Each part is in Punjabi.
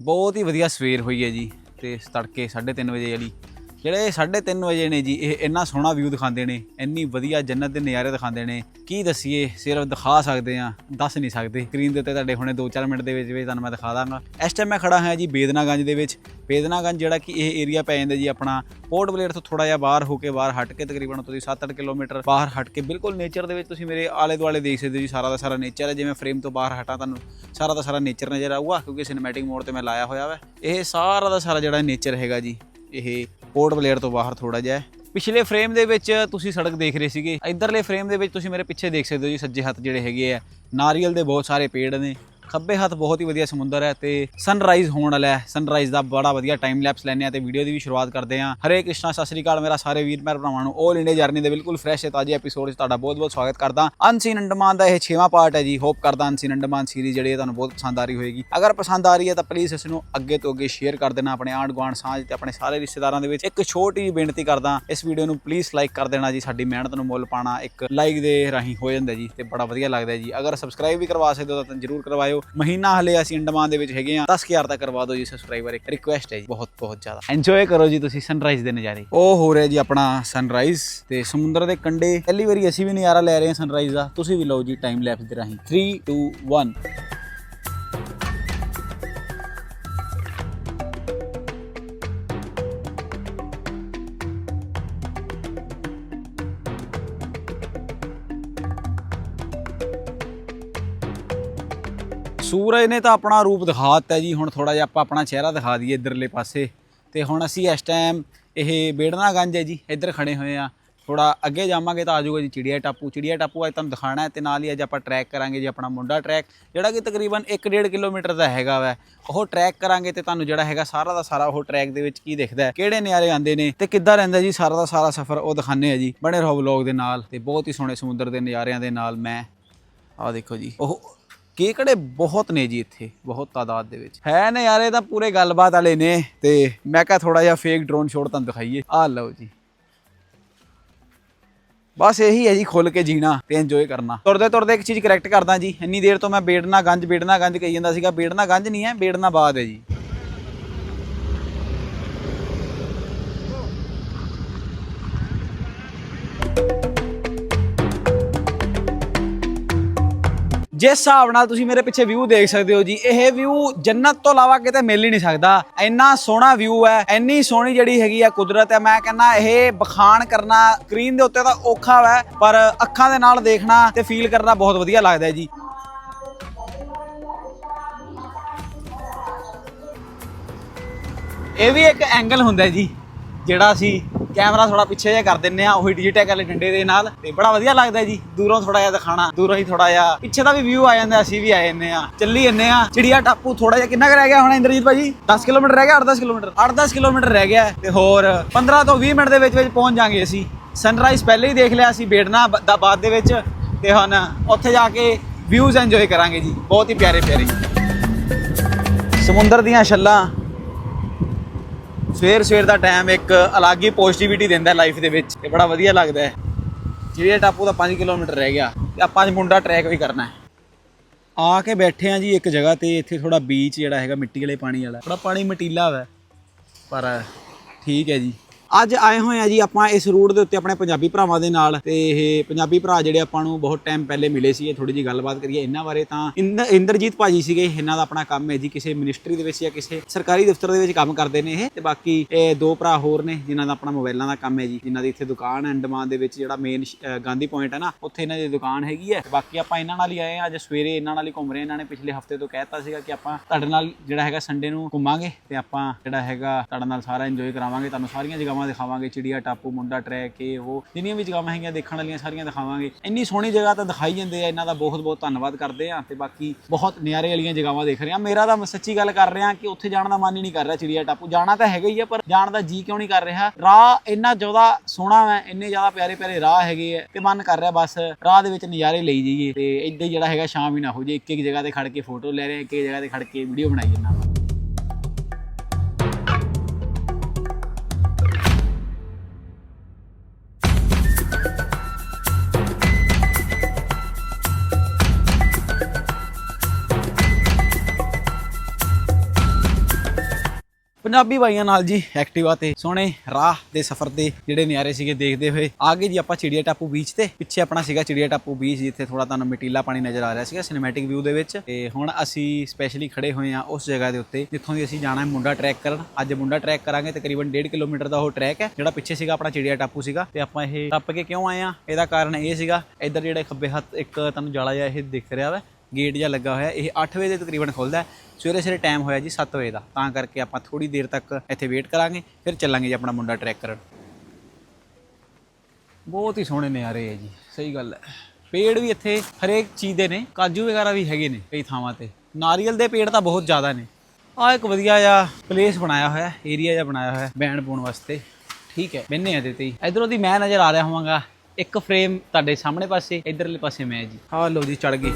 ਬਹੁਤ ਹੀ ਵਧੀਆ ਸਵੇਰ ਹੋਈ ਹੈ ਜੀ ਤੇ ਤੜਕੇ 3:30 ਵਜੇ ਵਾਲੀ। ਜਿਹੜੇ 3:30 ਵਜੇ ਨੇ ਜੀ, ਇਹ ਇੰਨਾ ਸੋਹਣਾ ਵਿਊ ਦਿਖਾਉਂਦੇ ਨੇ, ਇੰਨੀ ਵਧੀਆ ਜੰਨਤ ਦੇ ਨਜ਼ਾਰੇ ਦਿਖਾਉਂਦੇ ਨੇ। ਕੀ ਦਸੀਏ, ਸਿਰਫ ਦਿਖਾ ਸਕਦੇ ਆ ਦੱਸ ਨਹੀਂ ਸਕਦੇ। ਸਕਰੀਨ ਦੇ ਉੱਤੇ ਤੁਹਾਡੇ ਹੁਣੇ 2-4 ਮਿੰਟ ਦੇ ਵਿੱਚ ਵੀ ਤੁਹਾਨੂੰ ਮੈਂ ਦਿਖਾ ਦਾਂਗਾ। ਇਸ ਟਾਈਮ ਮੈਂ ਖੜਾ ਹਾਂ ਜੀ ਬੇਦਨਾਗੰਜ ਦੇ ਵਿੱਚ। ਬੇਦਨਾਗੰਜ ਜਿਹੜਾ ਕਿ ਇਹ ਏਰੀਆ ਪੈ ਜਾਂਦਾ ਜੀ ਆਪਣਾ ਪੋਰਟ ਬਲੇਅਰ ਤੋਂ ਥੋੜਾ ਜਿਹਾ ਬਾਹਰ ਹੋ ਕੇ, ਬਾਹਰ ਹਟ ਕੇ ਤਕਰੀਬਨ ਤੁਸੀਂ 7-8 ਕਿਲੋਮੀਟਰ ਬਾਹਰ ਹਟ ਕੇ ਬਿਲਕੁਲ ਨੇਚਰ ਦੇ ਵਿੱਚ ਤੁਸੀਂ ਮੇਰੇ ਆਲੇ ਦੁਆਲੇ ਦੇਖ ਸਕਦੇ ਹੋ ਜੀ, ਸਾਰਾ ਦਾ ਸਾਰਾ ਨੇਚਰ ਹੈ। ਜਿਵੇਂ ਫਰੇਮ ਤੋਂ ਬਾਹਰ ਹਟਾਂ ਤੁਹਾਨੂੰ, ਸਾਰਾ ਦਾ ਸਾਰਾ ਨੇਚਰ ਨਜ਼ਰ ਆਊਗਾ, ਕਿਉਂਕਿ ਸਿਨੇਮੈਟਿਕ ਮੋਡ ਤੇ ਮੈਂ ਲਾਇਆ ਹੋਇਆ ਵਾ। ਇਹ ਸਾਰਾ ਦਾ ਸਾਰਾ ਜਿਹੜਾ ਨੇਚਰ ਹੈਗਾ ਜੀ ਇਹ ਪੋਰਟ ਬਲੇਅਰ ਤੋਂ ਬਾਹਰ ਥੋੜਾ ਜਿਹਾ ਪਿਛਲੇ ਫਰੇਮ ਦੇ ਵਿੱਚ ਤੁਸੀਂ ਸੜਕ ਦੇਖ ਰਹੇ ਸੀਗੇ। ਇਧਰਲੇ ਫਰੇਮ ਦੇ ਵਿੱਚ ਤੁਸੀਂ ਮੇਰੇ ਪਿੱਛੇ ਦੇਖ ਸਕਦੇ ਹੋ ਜੀ, ਸੱਜੇ ਹੱਥ ਜਿਹੜੇ ਹੈਗੇ ਆ। ਨਾਰੀਅਲ ਦੇ ਬਹੁਤ ਸਾਰੇ ਪੇੜ ਨੇ। ਖੱਬੇ ਹੱਥ ਬਹੁਤ ਹੀ ਵਧੀਆ ਸਮੁੰਦਰ ਹੈ ਤੇ ਸਨਰਾਈਜ਼ ਹੋਣ ਵਾਲਾ ਹੈ। ਸਨਰਾਈਜ਼ ਦਾ ਬੜਾ ਵਧੀਆ ਟਾਈਮ ਲੈਪਸ ਲੈਣੇ ਆ ਤੇ ਵੀਡੀਓ ਦੀ ਵੀ ਸ਼ੁਰੂਆਤ ਕਰਦੇ ਆ ਹਰੇ ਕ੍ਰਿਸ਼ਨਾ, ਸਤਿ ਸ੍ਰੀ ਅਕਾਲ, ਮੇਰਾ ਸਾਰੇ ਵੀਰ ਭੈਣ ਭਰਾਵਾਂ ਨੂੰ 올 ਇੰਡੀਆ ਜਰਨੀ ਦੇ ਬਿਲਕੁਲ ਫਰੈਸ਼ ਤੇ ਤਾਜ਼ੇ ਐਪੀਸੋਡ 'ਚ ਤੁਹਾਡਾ ਬਹੁਤ-ਬਹੁਤ ਸਵਾਗਤ ਕਰਦਾ ਅਨਸੀਨ ਅੰਡਮਾਨ ਦਾ ਇਹ 6ਵਾਂ ਪਾਰਟ ਹੈ ਜੀ। ਹੋਪ ਕਰਦਾ ਅਨਸੀਨ ਅੰਡਮਾਨ ਸੀਰੀਜ਼ ਜਿਹੜੀ ਹੈ ਤੁਹਾਨੂੰ ਬਹੁਤ ਪਸੰਦ ਆ ਰਹੀ ਹੋਏਗੀ। ਅਗਰ ਪਸੰਦ ਆ ਰਹੀ ਹੈ ਤਾਂ ਪਲੀਜ਼ ਇਸ ਨੂੰ ਅੱਗੇ ਤੋਂ ਅੱਗੇ ਸ਼ੇਅਰ ਕਰ ਦੇਣਾ ਆਪਣੇ ਆਂਢ ਗੁਆਂਢ, ਸਾਂਝ ਤੇ ਆਪਣੇ ਸਾਰੇ ਰਿਸ਼ਤੇਦਾਰਾਂ ਦੇ ਵਿੱਚ। ਇੱਕ ਛੋਟੀ ਜਿਹੀ ਬੇਨਤੀ ਕਰਦਾ ਇਸ ਵੀਡੀਓ ਨੂੰ ਪਲੀਜ਼ ਲਾਈਕ ਕਰ ਦੇਣਾ ਜੀ। ਸਾਡੀ ਮਿਹਨਤ ਨੂੰ ਮੁੱਲ ਪਾਣਾ ਇੱਕ ਲਾਈਕ ਦੇ ਰਾਹੀਂ ਹੋ ਜਾਂਦਾ ਜੀ ਤੇ ਬੜਾ ਵਧੀਆ ਲੱਗਦਾ ਜੀ। ਅਗਰ ਸਬਸਕ੍ਰਾਈਬ ਵੀ ਕਰਵਾ ਸਕਦੇ ਹੋ ਤਾਂ ਜਰੂਰ ਕਰਵਾਇਓ। ਮਹੀਨਾ ਹਲੇ ਅਸੀਂ ਅੰਡਮਾਨ ਦੇ ਵਿੱਚ ਹੈਗੇ ਆ 10000 ਤੱਕ ਕਰਵਾ ਦਿਓ ਜੀ ਸਬਸਕ੍ਰਾਈਬਰ ਇੱਕ ਰਿਕੁਐਸਟ ਹੈ ਜੀ, ਬਹੁਤ ਬਹੁਤ ਜ਼ਿਆਦਾ। ਐਂਜੋਏ ਕਰੋ ਜੀ ਤੁਸੀਂ ਸਨਰਾਈਜ਼ ਦੇ ਨਜ਼ਾਰੇ। ਉਹ ਹੋ ਰਿਹਾ ਜੀ ਆਪਣਾ ਸਨਰਾਈਜ਼ ਤੇ ਸਮੁੰਦਰ ਦੇ ਕੰਢੇ। ਪਹਿਲੀ ਵਾਰੀ ਅਸੀਂ ਵੀ ਨਜ਼ਾਰਾ ਲੈ ਰਹੇ ਹਾਂ ਸਨਰਾਈਜ਼ ਦਾ। ਤੁਸੀਂ ਵੀ ਲਓ ਜੀ ਟਾਈਮ ਲੈਪਸ ਦੇ ਰਾਹੀਂ। 3 2 1 ਸੂਰਜ ਨੇ ਤਾਂ ਆਪਣਾ ਰੂਪ ਦਿਖਾ ਦਿੱਤਾ ਜੀ। ਹੁਣ ਥੋੜਾ ਜਿਹਾ ਆਪਾਂ ਆਪਣਾ ਚਿਹਰਾ ਦਿਖਾ ਦਈਏ ਇਧਰਲੇ ਪਾਸੇ। ਤੇ ਹੁਣ ਅਸੀਂ ਇਸ ਟਾਈਮ ਇਹ ਬੇੜਨਾਗੰਜ ਹੈ ਜੀ, ਇੱਧਰ ਖੜੇ ਹੋਏ ਆ। ਥੋੜਾ ਅੱਗੇ ਜਾਵਾਂਗੇ ਤਾਂ ਆ ਜਾਊਗਾ ਜੀ ਚਿੜੀਆ ਟਾਪੂ। ਚਿੜੀਆ ਟਾਪੂ ਅੱਜ ਤੁਹਾਨੂੰ ਦਿਖਾਣਾ ਹੈ ਤੇ ਨਾਲ ਹੀ ਅੱਜ ਆਪਾਂ ਟਰੈਕ ਕਰਾਂਗੇ ਜੀ ਆਪਣਾ ਮੁੰਡਾ ਟਰੈਕ ਜਿਹੜਾ ਕਿ ਤਕਰੀਬਨ 1.5 ਕਿਲੋਮੀਟਰ ਦਾ ਹੈਗਾ ਵੈ। ਉਹ ਟਰੈਕ ਕਰਾਂਗੇ ਤੇ ਤੁਹਾਨੂੰ ਜਿਹੜਾ ਹੈਗਾ ਸਾਰਾ ਦਾ ਸਾਰਾ ਉਹ ਟਰੈਕ ਦੇ ਵਿੱਚ ਕੀ ਦਿਖਦਾ ਹੈ, ਕਿਹੜੇ ਨਿਆਰੇ ਆਉਂਦੇ ਨੇ ਤੇ ਕਿੱਦਾਂ ਰਹਿੰਦਾ ਜੀ ਸਾਰਾ ਦਾ ਸਾਰਾ ਸਫ਼ਰ, ਉਹ ਦਿਖਾਣੇ ਆ ਜੀ ਬਣੇ ਰਹੋ ਵਲੌਗ ਦੇ ਨਾਲ। ਤੇ ਬਹੁਤ ਹੀ ਸੋਹਣੇ ਸਮੁੰਦਰ ਦੇ ਨਜ਼ਾਰਿਆਂ ਦੇ ਨਾਲ ਮੈਂ। ਆਹ ਦੇਖੋ ਜੀ, ਉਹ ਕੇਕੜੇ ਬਹੁਤ ਨੇ ਜੀ ਇੱਥੇ, ਬਹੁਤ ਤਾਦਾਦ ਦੇ ਵਿੱਚ। ਹੈ ਨੇ ਯਾਰ, ਇਹ ਤਾਂ ਪੂਰੇ ਗੱਲਬਾਤ ਵਾਲੇ ਨੇ ਤੇ ਮੈਂ ਕਿਹਾ ਥੋੜਾ ਜਿਹਾ ਫੇਕ ਡਰੋਨ ਸ਼ੋਟ ਤੁਹਾਨੂੰ ਦਿਖਾਈਏ। ਆਹ ਲਓ ਜੀ। ਬਸ ਇਹੀ ਹੈ ਜੀ ਖੁੱਲ ਕੇ ਜੀਣਾ ਤੇ ਇੰਜੋਏ ਕਰਨਾ। ਤੁਰਦੇ ਤੁਰਦੇ ਇੱਕ ਚੀਜ਼ ਕਰੈਕਟ ਕਰਦਾ ਜੀ, ਇੰਨੀ ਦੇਰ ਤੋਂ ਮੈਂ ਬੇੜਨਾ ਗੰਜ ਬੇੜਨਾ ਗੰਜ ਕਹੀ ਜਾਂਦਾ ਸੀਗਾ, ਬੇੜਨਾ ਗੰਜ ਨਹੀਂ ਹੈ, ਬੇੜਨਾ ਬਾਦ ਹੈ ਜੀ। ਜਿਸ ਹਿਸਾਬ ਨਾਲ ਤੁਸੀਂ ਮੇਰੇ ਪਿੱਛੇ ਵਿਊ ਦੇਖ ਸਕਦੇ ਹੋ ਜੀ, ਇਹ ਵਿਊ ਜੰਨਤ ਤੋਂ ਇਲਾਵਾ ਕਿਤੇ ਮਿਲ ਹੀ ਨਹੀਂ ਸਕਦਾ। ਇੰਨਾ ਸੋਹਣਾ ਵਿਊ ਹੈ, ਇੰਨੀ ਸੋਹਣੀ ਜਿਹੜੀ ਹੈਗੀ ਆ ਕੁਦਰਤ ਹੈ। ਮੈਂ ਕਹਿੰਦਾ ਇਹ ਬਖਾਣ ਕਰਨਾ ਸਕਰੀਨ ਦੇ ਉੱਤੇ ਤਾਂ ਔਖਾ ਹੈ ਪਰ ਅੱਖਾਂ ਦੇ ਨਾਲ ਦੇਖਣਾ ਤੇ ਫੀਲ ਕਰਨਾ ਬਹੁਤ ਵਧੀਆ ਲੱਗਦਾ ਹੈ ਜੀ। ਇਹ ਵੀ ਇੱਕ ਐਂਗਲ ਹੁੰਦਾ ਜੀ, ਜਿਹੜਾ ਸੀ ਕੈਮਰਾ ਥੋੜਾ ਪਿੱਛੇ ਜਿਹਾ ਕਰ ਦਿੰਨੇ ਆ ਉਹੀ ਡਿਜੀਟਲ ਵਾਲੇ ਡੰਡੇ ਦੇ ਨਾਲ। ਤੇ ਬੜਾ ਵਧੀਆ ਲੱਗਦਾ ਜੀ, ਦੂਰੋਂ ਥੋੜਾ ਜਿਹਾ ਦਿਖਾਣਾ ਦੂਰੋਂ ਹੀ ਥੋੜਾ ਜਿਹਾ, ਪਿੱਛੇ ਦਾ ਵੀ ਵਿਊ ਆ ਜਾਂਦਾ, ਅਸੀਂ ਵੀ ਆ ਜੰਨੇ ਆ ਚੱਲੀ ਜੰਨੇ ਆ ਚਿੜੀਆ ਟਾਪੂ ਥੋੜਾ ਜਿਹਾ ਕਿੰਨਾ ਕੁ ਰਹਿ ਗਿਆ ਹੁਣ, ਇੰਦਰਜੀਤ ਭਾਜੀ? 10 ਕਿਲੋਮੀਟਰ ਰਹਿ ਗਿਆ 8-10 ਕਿਲੋਮੀਟਰ? 8-10 ਕਿਲੋਮੀਟਰ ਰਹਿ ਗਿਆ। ਹੈ ਤੇ ਹੋਰ 15 ਤੋਂ 20 ਮਿੰਟ ਦੇ ਵਿੱਚ ਵਿੱਚ ਪਹੁੰਚ ਜਾਾਂਗੇ ਅਸੀਂ। ਸਨਰਾਈਜ਼ ਪਹਿਲੇ ਹੀ ਦੇਖ ਲਿਆ ਸੀ ਬੇੜਨਾ ਬ- ਦਾ ਬਾਅਦ ਦੇ ਵਿੱਚ। ਤੇ ਹੁਣ ਉੱਥੇ ਜਾ ਕੇ ਵਿਊਜ਼ ਇੰਜੋਏ ਕਰਾਂਗੇ ਜੀ। ਬਹੁਤ ਹੀ ਪਿਆਰੇ ਪਿਆਰੇ ਸਮੁੰਦਰ ਦੀਆਂ ਛੱਲਾਂ। ਸਵੇਰ ਸਵੇਰ ਦਾ ਟਾਈਮ ਇੱਕ ਅਲੱਗ ਹੀ ਪੋਜ਼ਿਟਿਵਿਟੀ ਦਿੰਦਾ ਲਾਈਫ ਦੇ ਵਿੱਚ। ਇਹ ਬੜਾ ਵਧੀਆ ਲੱਗਦਾ ਹੈ। ਚਿੜੀਆ ਟਾਪੂ ਦਾ 5 ਕਿਲੋਮੀਟਰ ਰਹਿ ਗਿਆ, ਤੇ ਆਪਾਂ ਅੱਜ ਮੁੰਡਾ ਟਰੈਕ ਵੀ ਕਰਨਾ ਹੈ। ਆ ਕੇ ਬੈਠੇ ਆ ਜੀ ਇੱਕ ਜਗ੍ਹਾ ਤੇ, ਇੱਥੇ ਥੋੜਾ ਬੀਚ ਜਿਹੜਾ ਹੈਗਾ, ਮਿੱਟੀ ਵਾਲੇ ਪਾਣੀ ਵਾਲਾ। ਥੋੜਾ ਪਾਣੀ ਮਟੀਲਾ ਵਾ, ਪਰ ਠੀਕ ਹੈ ਜੀ। ਅੱਜ ਆਏ ਹੋਏ ਆ ਜੀ ਆਪਾਂ ਇਸ ਰੂਟ ਦੇ ਉੱਤੇ ਆਪਣੇ ਪੰਜਾਬੀ ਭਰਾਵਾਂ ਦੇ ਨਾਲ ਤੇ ਇਹ ਪੰਜਾਬੀ ਭਰਾ ਜਿਹੜੇ ਆਪਾਂ ਨੂੰ ਬਹੁਤ ਟਾਈਮ ਪਹਿਲੇ ਮਿਲੇ ਸੀ ਥੋੜੀ ਜੀ ਗੱਲਬਾਤ ਕਰੀਏ। ਇਹਨਾਂ ਬਾਰੇ ਤਾਂ ਇੰਦ- ਇੰਦਰਜੀਤ ਭਾਜੀ ਸੀਗੇ, ਇਹਨਾਂ ਦਾ ਆਪਣਾ ਕੰਮ ਹੈ ਜੀ ਕਿਸੇ ਮਿਨਿਸਟਰੀ ਦੇ ਵਿੱਚ ਜਾਂ ਕਿਸੇ ਸਰਕਾਰੀ ਦਫ਼ਤਰ ਦੇ ਵਿੱਚ ਕੰਮ ਕਰਦੇ ਨੇ ਇਹ। ਤੇ ਬਾਕੀ ਇਹ ਦੋ ਭਰਾ ਹੋਰ ਨੇ ਜਿਨ੍ਹਾਂ ਦਾ ਆਪਣਾ ਮੋਬਾਈਲਾਂ ਦਾ ਕੰਮ ਹੈ ਜੀ, ਜਿਨ੍ਹਾਂ ਦੀ ਇੱਥੇ ਦੁਕਾਨ ਹੈ ਅੰਡਮਾਨ ਦੇ ਵਿੱਚ ਜਿਹੜਾ ਮੇਨ ਗਾਂਧੀ ਪੁਆਇੰਟ ਹੈ ਨਾ, ਉੱਥੇ ਇਹਨਾਂ ਦੀ ਦੁਕਾਨ ਹੈਗੀ ਹੈ। ਬਾਕੀ ਆਪਾਂ ਇਹਨਾਂ ਨਾਲ ਹੀ ਆਏ ਆ ਅੱਜ ਸਵੇਰੇ ਇਹਨਾਂ ਨਾਲ ਹੀ ਘੁੰਮ ਰਹੇ ਇਹਨਾਂ ਨੇ ਪਿਛਲੇ ਹਫ਼ਤੇ ਤੋਂ ਕਹਿਤਾ ਸੀਗਾ ਕਿ ਆਪਾਂ ਤੁਹਾਡੇ ਨਾਲ ਜਿਹੜਾ ਹੈਗਾ ਸੰਡੇ ਨੂੰ ਘੁੰਮਾਂਗੇ ਤੇ ਆਪਾਂ ਜਿਹੜਾ ਹੈਗਾ ਤੁਹਾਡੇ ਨਾਲ ਸਾਰਾ ਇੰਜੋਏ ਕਰਾਵਾਂਗੇ, ਤੁਹਾਨੂੰ ਸਾਰੀਆਂ ਜਗ੍ਹਾਵਾਂ ਦਿਖਾਵਾਂਗੇ, ਚਿੜੀਆ ਟਾਪੂ, ਮੁੰਡਾ ਟਰੈਕ, ਇਹ, ਉਹ, ਜਿੰਨੀਆਂ ਵੀ ਜਗ੍ਹਾਵਾਂ ਹੈਗੀਆਂ ਦੇਖਣ ਵਾਲੀਆਂ ਸਾਰੀਆਂ ਦਿਖਾਵਾਂਗੇ। ਇੰਨੀ ਸੋਹਣੀ ਜਗ੍ਹਾ ਤਾਂ ਦਿਖਾਈ ਜਾਂਦੇ ਆ, ਇਹਨਾਂ ਦਾ ਬਹੁਤ ਬਹੁਤ ਧੰਨਵਾਦ ਕਰਦੇ ਆ ਤੇ ਬਾਕੀ ਬਹੁਤ ਨਿਆਰੇ ਵਾਲੀਆਂ ਜਗ੍ਹਾਵਾਂ ਦੇਖ ਰਹੇ ਆ। ਮੇਰਾ ਤਾਂ ਸੱਚੀ ਗੱਲ ਕਰ ਰਿਹਾ ਕਿ ਉੱਥੇ ਜਾਣ ਦਾ ਮਨ ਹੀ ਨਹੀਂ ਕਰ ਰਿਹਾ ਚਿੜੀਆ ਟਾਪੂ। ਜਾਣਾ ਤਾਂ ਹੈਗਾ ਹੀ ਆ, ਪਰ ਜਾਣ ਦਾ ਜੀ ਕਿਉਂ ਨਹੀਂ ਕਰ ਰਿਹਾ? ਰਾਹ ਇੰਨਾ ਜ਼ਿਆਦਾ ਸੋਹਣਾ ਹੈ ਇੰਨੇ ਜ਼ਿਆਦਾ ਪਿਆਰੇ ਪਿਆਰੇ ਰਾਹ ਹੈਗੇ ਆ ਤੇ ਮਨ ਕਰ ਰਿਹਾ ਬਸ ਰਾਹ ਦੇ ਵਿੱਚ ਨਜ਼ਾਰੇ ਲਈ ਜਾਈਏ ਤੇ ਇੱਦਾਂ ਹੀ ਜਿਹੜਾ ਹੈਗਾ ਸ਼ਾਮ ਹੀ ਨਾ ਹੋ ਜੇ ਇੱਕ ਇੱਕ ਜਗ੍ਹਾ ਤੇ ਖੜ ਕੇ ਫੋਟੋ ਲੈ ਰਹੇ ਇੱਕ ਇੱਕ ਜਗ੍ਹਾ ਤੇ ਖੜ ਕੇ ਵੀਡੀਓ ਬਣਾਈ ਜਾਂਦਾ ਪੰਜਾਬੀ ਬਾਈਆਂ ਨਾਲ ਜੀ, ਐਕਟਿਵਾ ਤੇ ਸੋਹਣੇ ਰਾਹ ਦੇ ਸਫ਼ਰ ਦੇ ਜਿਹੜੇ ਨਿਆਰੇ ਸੀਗੇ ਦੇਖਦੇ ਹੋਏ ਆਗੇ ਜੀ ਆਪਾਂ ਚਿੜੀਆ ਟਾਪੂ ਬੀਚ ਤੇ, ਪਿੱਛੇ ਆਪਣਾ ਸੀਗਾ ਚਿੜੀਆ ਟਾਪੂ ਬੀਚ ਜਿੱਥੇ ਥੋੜਾ ਤੁਹਾਨੂੰ ਮਿਟੀਲਾ ਪਾਣੀ ਨਜ਼ਰ ਆ ਰਿਹਾ ਸੀਗਾ ਸਿਨੇਮੈਟਿਕ ਵਿਊ ਦੇ ਵਿੱਚ। ਤੇ ਹੁਣ ਅਸੀਂ ਸਪੈਸ਼ਲੀ ਖੜੇ ਹੋਏ ਆ ਉਸ ਜਗ੍ਹਾ ਦੇ ਉੱਤੇ, ਜਿੱਥੋਂ ਦੀ ਅਸੀਂ ਜਾਣਾ ਹੈ ਮੁੰਡਾ ਟਰੈਕ ਕਰਨ। ਅੱਜ ਮੁੰਡਾ ਟਰੈਕ ਕਰਾਂਗੇ, ਤਕਰੀਬਨ 1.5 ਕਿਲੋਮੀਟਰ ਦਾ ਉਹ ਟਰੈਕ ਹੈ, ਜਿਹੜਾ ਪਿੱਛੇ ਸੀਗਾ ਆਪਣਾ ਚਿੜੀਆ ਟਾਪੂ ਸੀਗਾ। ਤੇ ਆਪਾਂ ਇਹ ਟੱਪ ਕੇ ਕਿਉਂ ਆਏ ਆ ਇਹਦਾ ਕਾਰਨ ਇਹ ਸੀਗਾ, ਇੱਧਰ ਜਿਹੜੇ ਖੱਬੇ ਹੱਥ ਇੱਕ ਤੁਹਾਨੂੰ ਜਾਲਾ ਜਿਹਾ ਇਹ ਦਿਖ ਰਿਹਾ ਵਾ ਗੇਟ ਜਿਹਾ ਲੱਗਾ ਹੋਇਆ, ਇਹ 8 ਵਜੇ ਦੇ ਤਕਰੀਬਨ ਖੁੱਲਦਾ ਸਵੇਰੇ ਸਵੇਰੇ ਟਾਈਮ ਹੋਇਆ ਜੀ 7 ਵਜੇ ਦਾ। ਤਾਂ ਕਰਕੇ ਆਪਾਂ ਥੋੜੀ ਦੇਰ ਤੱਕ ਇੱਥੇ ਵੇਟ ਕਰਾਂਗੇ, ਫਿਰ ਚੱਲਾਂਗੇ ਜੀ ਆਪਣਾ ਮੁੰਡਾ ਟਰੈਕ ਕਰਨ। ਬਹੁਤ ਹੀ ਸੋਹਣੇ ਨਜ਼ਾਰੇ ਹੈ ਜੀ, ਸਹੀ ਗੱਲ ਹੈ। ਪੇੜ ਵੀ ਇੱਥੇ ਹਰੇਕ ਚੀਜ਼ ਦੇ ਨੇ, ਕਾਜੂ ਵਗੈਰਾ ਵੀ ਹੈਗੇ ਨੇ ਕਈ ਥਾਵਾਂ ਤੇ। ਨਾਰੀਅਲ ਦੇ ਪੇੜ ਤਾਂ ਬਹੁਤ ਜ਼ਿਆਦਾ ਨੇ। ਆ ਇੱਕ ਵਧੀਆ ਜਿਹਾ ਪਲੇਸ ਬਣਾਇਆ ਹੋਇਆ ਏਰੀਆ ਜਿਹਾ ਬਣਾਇਆ ਹੋਇਆ ਬੈਂਡ ਪਾਉਣ ਵਾਸਤੇ। ਠੀਕ ਹੈ ਬੰਨੇ ਇਹਦੇ ਤੇ ਹੀ ਇਧਰੋਂ ਦੀ ਮੈਂ ਨਜ਼ਰ ਆ ਰਿਹਾ ਹੋਵਾਂਗਾ, ਇੱਕ ਫਰੇਮ ਤੁਹਾਡੇ ਸਾਹਮਣੇ ਪਾਸੇ, ਇਧਰਲੇ ਪਾਸੇ ਮੈਂ ਜੀ। ਆਹ ਲੋ ਜੀ ਚੜ ਗਈ